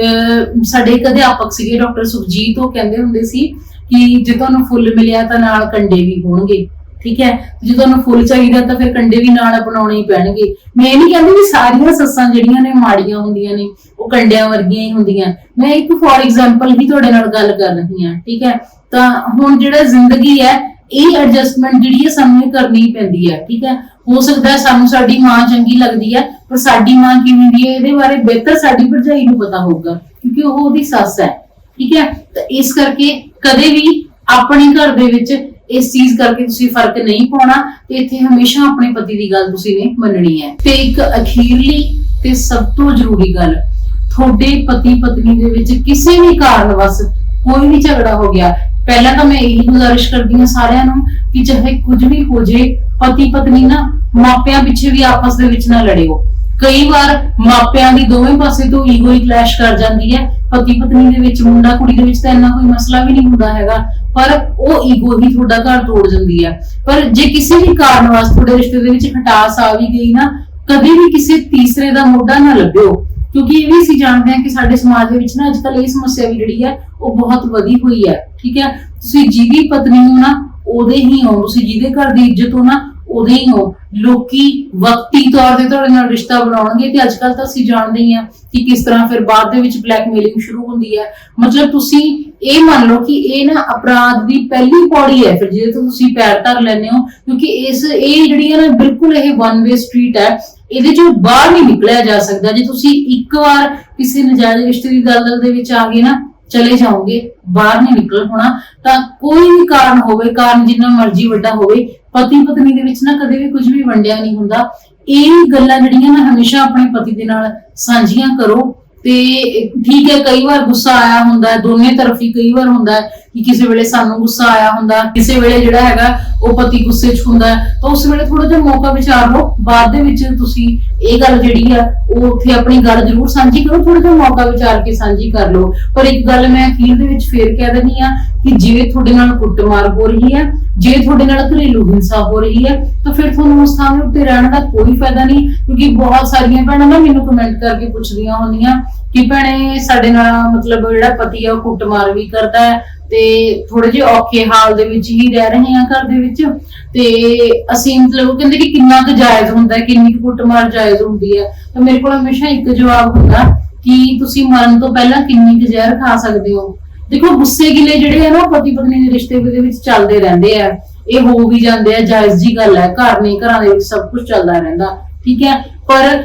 ਅਹ, ਸਾਡੇ ਇੱਕ ਅਧਿਆਪਕ ਸੀਗੇ ਡਾਕਟਰ ਸੁਖਜੀਤ ਉਹ ਕਹਿੰਦੇ ਹੁੰਦੇ ਸੀ ਕਿ ਜੇ ਤੁਹਾਨੂੰ ਫੁੱਲ ਮਿਲਿਆ ਤਾਂ ਨਾਲ ਕੰਡੇ ਵੀ ਹੋਣਗੇ। ਠੀਕ ਹੈ? ਜੇ ਤੁਹਾਨੂੰ ਫੁੱਲ ਚਾਹੀਦਾ ਤਾਂ ਫਿਰ ਕੰਡੇ ਵੀ ਨਾਲ ਅਪਣਾਉਣੇ ਹੀ ਪੈਣਗੇ। ਮੈਂ ਇਹ ਨਹੀਂ ਕਹਿੰਦੀ ਵੀ ਸਾਰੀਆਂ ਸੱਸਾਂ ਜਿਹੜੀਆਂ ਨੇ ਮਾੜੀਆਂ ਹੁੰਦੀਆਂ ਨੇ, ਉਹ ਕੰਡਿਆਂ ਵਰਗੀਆਂ ਹੀ ਹੁੰਦੀਆਂ। ਮੈਂ ਇੱਕ ਫੋਰ ਐਗਜ਼ਾਮਪਲ ਹੀ ਤੁਹਾਡੇ ਨਾਲ ਗੱਲ ਕਰ ਰਹੀ ਹਾਂ, ਠੀਕ ਹੈ? ਤਾਂ ਹੁਣ ਜਿਹੜਾ ਜ਼ਿੰਦਗੀ ਹੈ, ਇਹ ਐਡਜਸਟਮੈਂਟ ਜਿਹੜੀ ਹੈ ਸਾਨੂੰ ਕਰਨੀ ਪੈਂਦੀ ਹੈ, ਠੀਕ ਹੈ? ਹੋ ਸਕਦਾ ਸਾਨੂੰ ਸਾਡੀ ਮਾਂ ਚੰਗੀ ਲੱਗਦੀ ਹੈ, ਪਰ ਸਾਡੀ ਮਾਂ ਕਿਵੇਂ ਦੀ ਹੈ, ਇਹਦੇ ਬਾਰੇ ਬਿਹਤਰ ਸਾਡੀ ਭਰਜਾਈ ਨੂੰ ਪਤਾ ਹੋਊਗਾ, ਕਿਉਂਕਿ ਉਹ ਉਹਦੀ ਸੱਸ ਹੈ, ਠੀਕ ਹੈ? ਤਾਂ ਇਸ ਕਰਕੇ ਕਦੇ ਵੀ ਆਪਣੇ ਘਰ ਦੇ ਵਿੱਚ ਇਸ ਚੀਜ਼ ਕਰਕੇ ਤੁਸੀਂ ਫ਼ਰਕ ਨਹੀਂ ਪਾਉਣਾ ਤੇ ਇੱਥੇ ਹਮੇਸ਼ਾ ਆਪਣੇ ਪਤੀ ਦੀ ਗੱਲ ਤੁਸੀਂ ਨੇ ਮੰਨਣੀ ਹੈ। ਤੇ ਇੱਕ ਅਖੀਰਲੀ ਤੇ ਸਭ ਤੋਂ ਜ਼ਰੂਰੀ ਗੱਲ, ਤੁਹਾਡੇ ਪਤੀ ਪਤਨੀ ਦੇ ਵਿੱਚ ਕਿਸੇ ਵੀ ਕਾਰਨ ਕੋਈ ਵੀ ਝਗੜਾ ਹੋ ਗਿਆ, ਪਹਿਲਾਂ ਤਾਂ ਮੈਂ ਇਹੀ ਗੁਜ਼ਾਰਿਸ਼ ਕਰਦੀ ਹਾਂ ਸਾਰਿਆਂ ਨੂੰ ਕਿ ਚਾਹੇ ਕੁਝ ਵੀ ਹੋ ਜੇ, ਪਤੀ ਪਤਨੀ ਨਾ ਮਾਪਿਆਂ ਪਿੱਛੇ ਵੀ ਆਪਸ ਦੇ ਵਿੱਚ ਨਾ ਲੜਿਓ। ਕਈ ਵਾਰ ਮਾਪਿਆਂ ਦੀ ਦੋਵੇਂ ਪਾਸੇ ਤੋਂ ਈਗੋ ਹੀ ਕਲੈਸ਼ ਕਰ ਜਾਂਦੀ ਹੈ। ਪਤੀ ਪਤਨੀ ਦੇ ਵਿੱਚ ਮੁੰਡਾ ਕੁੜੀ ਦੇ ਵਿੱਚ ਤਾਂ ਇੰਨਾ ਕੋਈ ਮਸਲਾ ਵੀ ਨਹੀਂ ਹੁੰਦਾ ਹੈਗਾ। ਪਰ ਉਹ ਈਗੋ ਹੀ ਤੁਹਾਡਾ ਘਰ ਤੋੜ ਜਾਂਦੀ ਹੈ ਪਰ ਜੇ ਕਿਸੇ ਵੀ ਕਾਰਨ ਵਾਸਤੇ ਤੁਹਾਡੇ ਰਿਸ਼ਤੇ ਦੇ ਵਿੱਚ ਖਟਾਸ ਆ ਵੀ ਗਈ ਨਾ, ਕਦੇ ਵੀ ਕਿਸੇ ਤੀਸਰੇ ਦਾ ਮੋਢਾ ਨਾ ਲੱਭਿਓ। ਕਿਉਂਕਿ ਇਹ ਵੀ ਅਸੀਂ ਜਾਣਦੇ ਹਾਂ ਕਿ ਸਾਡੇ ਸਮਾਜ ਦੇ ਵਿੱਚ ਨਾ ਅੱਜ ਅੱਜਕੱਲ ਇਹ ਸਮੱਸਿਆ ਵੀ ਜਿਹੜੀ ਹੈ ਉਹ ਬਹੁਤ ਵਧੀ ਹੋਈ ਹੈ ਠੀਕ ਹੈ ਤੁਸੀਂ ਜਿਹਦੀ ਪਤਨੀ ਹੋ ਨਾ, ਉਹਦੇ ਹੀ ਹੋ। ਤੁਸੀਂ ਜਿਹਦੇ ਘਰ ਦੀ ਇੱਜ਼ਤ ਹੋ ਨਾ, ਉਹਦੇ ਹੀ ਹੋ। ਲੋਕੀ ਵਕਤੀ ਤੌਰ ਤੇ ਤੁਹਾਡੇ ਨਾਲ ਰਿਸ਼ਤਾ ਬਣਾਉਣਗੇ ਤੇ ਅੱਜ ਅੱਜਕੱਲ ਤਾਂ ਅਸੀਂ ਜਾਣਦੇ ਹੀ ਆ ਕਿ ਕਿਸ ਤਰ੍ਹਾਂ ਫਿਰ ਬਾਅਦ ਦੇ ਵਿੱਚ ਬਲੈਕਮੇਲਿੰਗ ਸ਼ੁਰੂ ਹੁੰਦੀ ਹੈ। ਮਤਲਬ ਤੁਸੀਂ ਇਹ ਮੰਨ ਲਓ ਕਿ ਇਹ ਨਾ ਅਪਰਾਧ ਦੀ ਪਹਿਲੀ ਪੌੜੀ ਹੈ। ਫਿਰ ਜਿਹਦੇ ਤੋਂ ਤੁਸੀਂ ਪੈਰ ਧਰ ਲੈਂਦੇ ਹੋ, ਕਿਉਂਕਿ ਇਸ ਇਹ ਜਿਹੜੀ ਨਾ ਬਿਲਕੁਲ ਇਹ ਵਨ ਵੇ ਸਟਰੀਟ ਹੈ, ਇਹਦੇ ਚੋਂ ਬਾਹਰ ਨਹੀਂ ਨਿਕਲਿਆ ਜਾ ਸਕਦਾ। ਜੇ ਤੁਸੀਂ ਇੱਕ ਵਾਰ ਕਿਸੇ ਨਜਾਇਜ਼ ਰਿਸ਼ਤੇ ਦੀ ਦਲਦਲ ਦੇ ਵਿੱਚ ਆ ਗਏ ਨਾ, ਚਲੇ ਜਾਓਗੇ, ਬਾਹਰ ਨਹੀਂ ਨਿਕਲ ਹੋਣਾ। ਤਾਂ ਕੋਈ ਵੀ ਕਾਰਨ ਹੋਵੇ, ਕਾਰਨ ਜਿੰਨਾ ਮਰਜ਼ੀ ਵੱਡਾ ਹੋਵੇ ਪਤੀ ਪਤਨੀ ਦੇ ਵਿੱਚ ਨਾ ਕਦੇ ਵੀ ਕੁਝ ਵੀ ਵੰਡਿਆ ਨਹੀਂ ਹੁੰਦਾ। ਇਹ ਗੱਲਾਂ ਜਿਹੜੀਆਂ ਨਾ ਹਮੇਸ਼ਾ ਆਪਣੇ ਪਤੀ ਦੇ ਨਾਲ ਸਾਂਝੀਆਂ ਕਰੋ ਤੇ ਠੀਕ ਹੈ, ਕਈ ਵਾਰ ਗੁੱਸਾ ਆਇਆ ਹੁੰਦਾ ਹੈ, ਦੋਨੇ ਤਰਫੀ ਕਈ ਵਾਰ ਹੁੰਦਾ ਹੈ ਕਿ ਕਿਸੇ ਵੇਲੇ ਸਾਨੂੰ ਗੁੱਸਾ ਆਇਆ ਹੁੰਦਾ, ਕਿਸੇ ਵੇਲੇ ਜਿਹੜਾ ਹੈਗਾ ਉਹ ਪਤੀ ਗੁੱਸੇ 'ਚ ਹੁੰਦਾ ਹੈ ਤਾਂ ਉਸ ਵੇਲੇ ਥੋੜਾ ਜਿਹਾ ਮੌਕਾ ਵਿਚਾਰ ਲਓ, ਬਾਅਦ ਦੇ ਵਿੱਚ ਤੁਸੀਂ ਇਹ ਗੱਲ ਜਿਹੜੀ ਆ, ਉਹ ਉੱਥੇ ਆਪਣੀ ਗੱਲ ਜ਼ਰੂਰ ਸਾਂਝੀ ਕਰੋ ਥੋੜਾ ਜਿਹਾ ਮੌਕਾ ਵਿਚਾਰ ਕੇ ਸਾਂਝੀ ਕਰ ਲਓ। ਪਰ ਇੱਕ ਗੱਲ ਮੈਂ ਅਖੀਰ ਦੇ ਵਿੱਚ ਫੇਰ ਕਹਿ ਦਿੰਦੀ ਆ ਕਿ ਜੇ ਤੁਹਾਡੇ ਨਾਲ ਕੁੱਟਮਾਰ ਹੋ ਰਹੀ ਹੈ, ਜੇ ਤੁਹਾਡੇ ਨਾਲ ਘਰੇਲੂ ਹਿੰਸਾ ਹੋ ਰਹੀ ਹੈ, ਤਾਂ ਫਿਰ ਤੁਹਾਨੂੰ ਉਸ ਥਾਂ ਦੇ ਉੱਤੇ ਰਹਿਣ ਦਾ ਕੋਈ ਫਾਇਦਾ ਨਹੀਂ, ਕਿਉਂਕਿ ਬਹੁਤ ਸਾਰੀਆਂ ਭੈਣਾਂ ਨਾ ਮੈਨੂੰ ਕਮੈਂਟ ਕਰਕੇ ਪੁੱਛਦੀਆਂ ਹੁੰਦੀਆਂ ਕਿ ਭੈਣੇ ਸਾਡੇ ਨਾਲ ਮਤਲਬ ਜਿਹੜਾ ਪਤੀ ਆ, ਉਹ ਕੁੱਟਮਾਰ ਵੀ ਕਰਦਾ ਹੈ ਤੇ ਥੋੜੇ ਜਿਹੇ ਔਖੇ ਹਾਲ ਦੇ ਵਿੱਚ ਹੀ ਰਹਿ ਰਹੇ ਆ ਘਰ ਦੇ ਵਿੱਚ। ਤੇ ਅਸੀਂ ਮਤਲਬ ਉਹ ਕਹਿੰਦੇ ਕਿ ਕਿੰਨਾ ਕੁ ਜਾਇਜ਼ ਹੁੰਦਾ ਹੈ ਕਿੰਨੀ ਕੁ ਕੁੱਟਮਾਰ ਜਾਇਜ਼ ਹੁੰਦੀ ਹੈ। ਤਾਂ ਮੇਰੇ ਕੋਲ ਹਮੇਸ਼ਾ ਇੱਕ ਜਵਾਬ ਹੁੰਦਾ ਕਿ ਤੁਸੀਂ ਮਰਨ ਤੋਂ ਪਹਿਲਾਂ ਕਿੰਨੀ ਕੁ ਜ਼ਹਿਰ ਖਾ ਸਕਦੇ ਹੋ। ਦੇਖੋ, ਗੁੱਸੇ ਗਿਲੇ ਜਿਹੜੇ ਆ ਨਾ ਪਤੀ ਪਤਨੀ ਦੇ ਰਿਸ਼ਤੇ ਦੇ ਵਿੱਚ ਚੱਲਦੇ ਰਹਿੰਦੇ ਆ। ਇਹ ਹੋ ਵੀ ਜਾਂਦੇ ਆ, ਜਾਇਜ਼ ਜੀ ਗੱਲ ਹੈ। ਘਰ ਨਹੀਂ, ਘਰਾਂ ਦੇ ਵਿੱਚ ਸਭ ਕੁਝ ਚੱਲਦਾ ਰਹਿੰਦਾ, ਠੀਕ ਹੈ? ਪਰ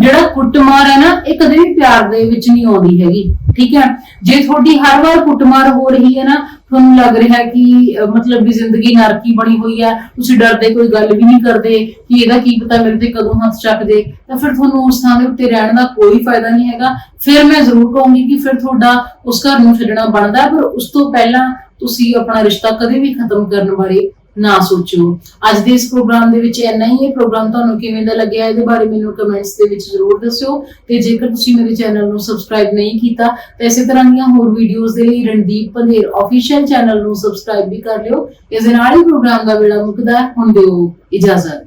ਜਿਹੜਾ ਕੁੱਟਮਾਰ ਹੈ ਨਾ, ਇਹ ਕਦੇ ਵੀ ਪਿਆਰ ਦੇ ਵਿੱਚ ਨਹੀਂ ਆਉਂਦੀ ਹੈਗੀ। ਠੀਕ ਹੈ? ਜੇ ਤੁਹਾਡੀ ਹਰ ਵਾਰ ਕੁੱਟਮਾਰ ਹੋ ਰਹੀ ਹੈ ਨਾ ਤੁਹਾਨੂੰ ਲੱਗ ਰਿਹਾ ਕਿ ਅਹ, ਮਤਲਬ ਵੀ ਜ਼ਿੰਦਗੀ ਨਰਕੀ ਬਣੀ ਹੋਈ ਹੈ ਤੁਸੀਂ ਡਰਦੇ ਕੋਈ ਗੱਲ ਵੀ ਨਹੀਂ ਕਰਦੇ ਕਿ ਇਹਦਾ ਕੀ ਪਤਾ ਮੇਰੇ ਤੇ ਕਦੋਂ ਹੱਥ ਚੱਕ ਚੱਕਦੇ ਤਾਂ ਫਿਰ ਤੁਹਾਨੂੰ ਉਸ ਥਾਂ ਦੇ ਉੱਤੇ ਰਹਿਣ ਦਾ ਕੋਈ ਫਾਇਦਾ ਨਹੀਂ ਹੈਗਾ। ਫਿਰ ਮੈਂ ਜ਼ਰੂਰ ਕਹੂੰਗੀ ਕਿ ਫਿਰ ਤੁਹਾਡਾ ਉਸ ਘਰ ਨੂੰ ਛੱਡਣਾ ਬਣਦਾ ਹੈ, ਪਰ ਉਸ ਤੋਂ ਪਹਿਲਾਂ ਤੁਸੀਂ ਆਪਣਾ ਰਿਸ਼ਤਾ ਕਦੇ ਵੀ ਖਤਮ ਕਰਨ ਬਾਰੇ ਨਾ ਸੋਚੋ। ਅੱਜ ਦੇ ਇਸ ਪ੍ਰੋਗਰਾਮ ਦੇ ਵਿੱਚ ਇੰਨਾ ਹੀ ਇਹ ਪ੍ਰੋਗਰਾਮ ਤੁਹਾਨੂੰ ਕਿਵੇਂ ਦਾ ਲੱਗਿਆ, ਇਹਦੇ ਬਾਰੇ ਮੈਨੂੰ ਕਮੈਂਟਸ ਦੇ ਵਿੱਚ ਜ਼ਰੂਰ ਦੱਸਿਓ। ਤੇ ਜੇਕਰ ਤੁਸੀਂ ਮੇਰੇ ਚੈਨਲ ਨੂੰ ਸਬਸਕ੍ਰਾਈਬ ਨਹੀਂ ਕੀਤਾ, ਤਾਂ ਇਸੇ ਤਰ੍ਹਾਂ ਦੀਆਂ ਹੋਰ ਵੀਡੀਓਜ਼ ਦੇ ਲਈ ਰਣਦੀਪ ਪੰਧੇਰ ਅਫੀਸ਼ੀਅਲ ਚੈਨਲ ਨੂੰ ਸਬਸਕ੍ਰਾਈਬ ਵੀ ਕਰ ਲਿਓ। ਇਸ ਦੇ ਨਾਲ ਹੀ ਪ੍ਰੋਗਰਾਮ ਦਾ ਵੇਲਾ ਮੁੱਕਦਾ ਹੁਣ ਦਿਓ ਇਜਾਜ਼ਤ।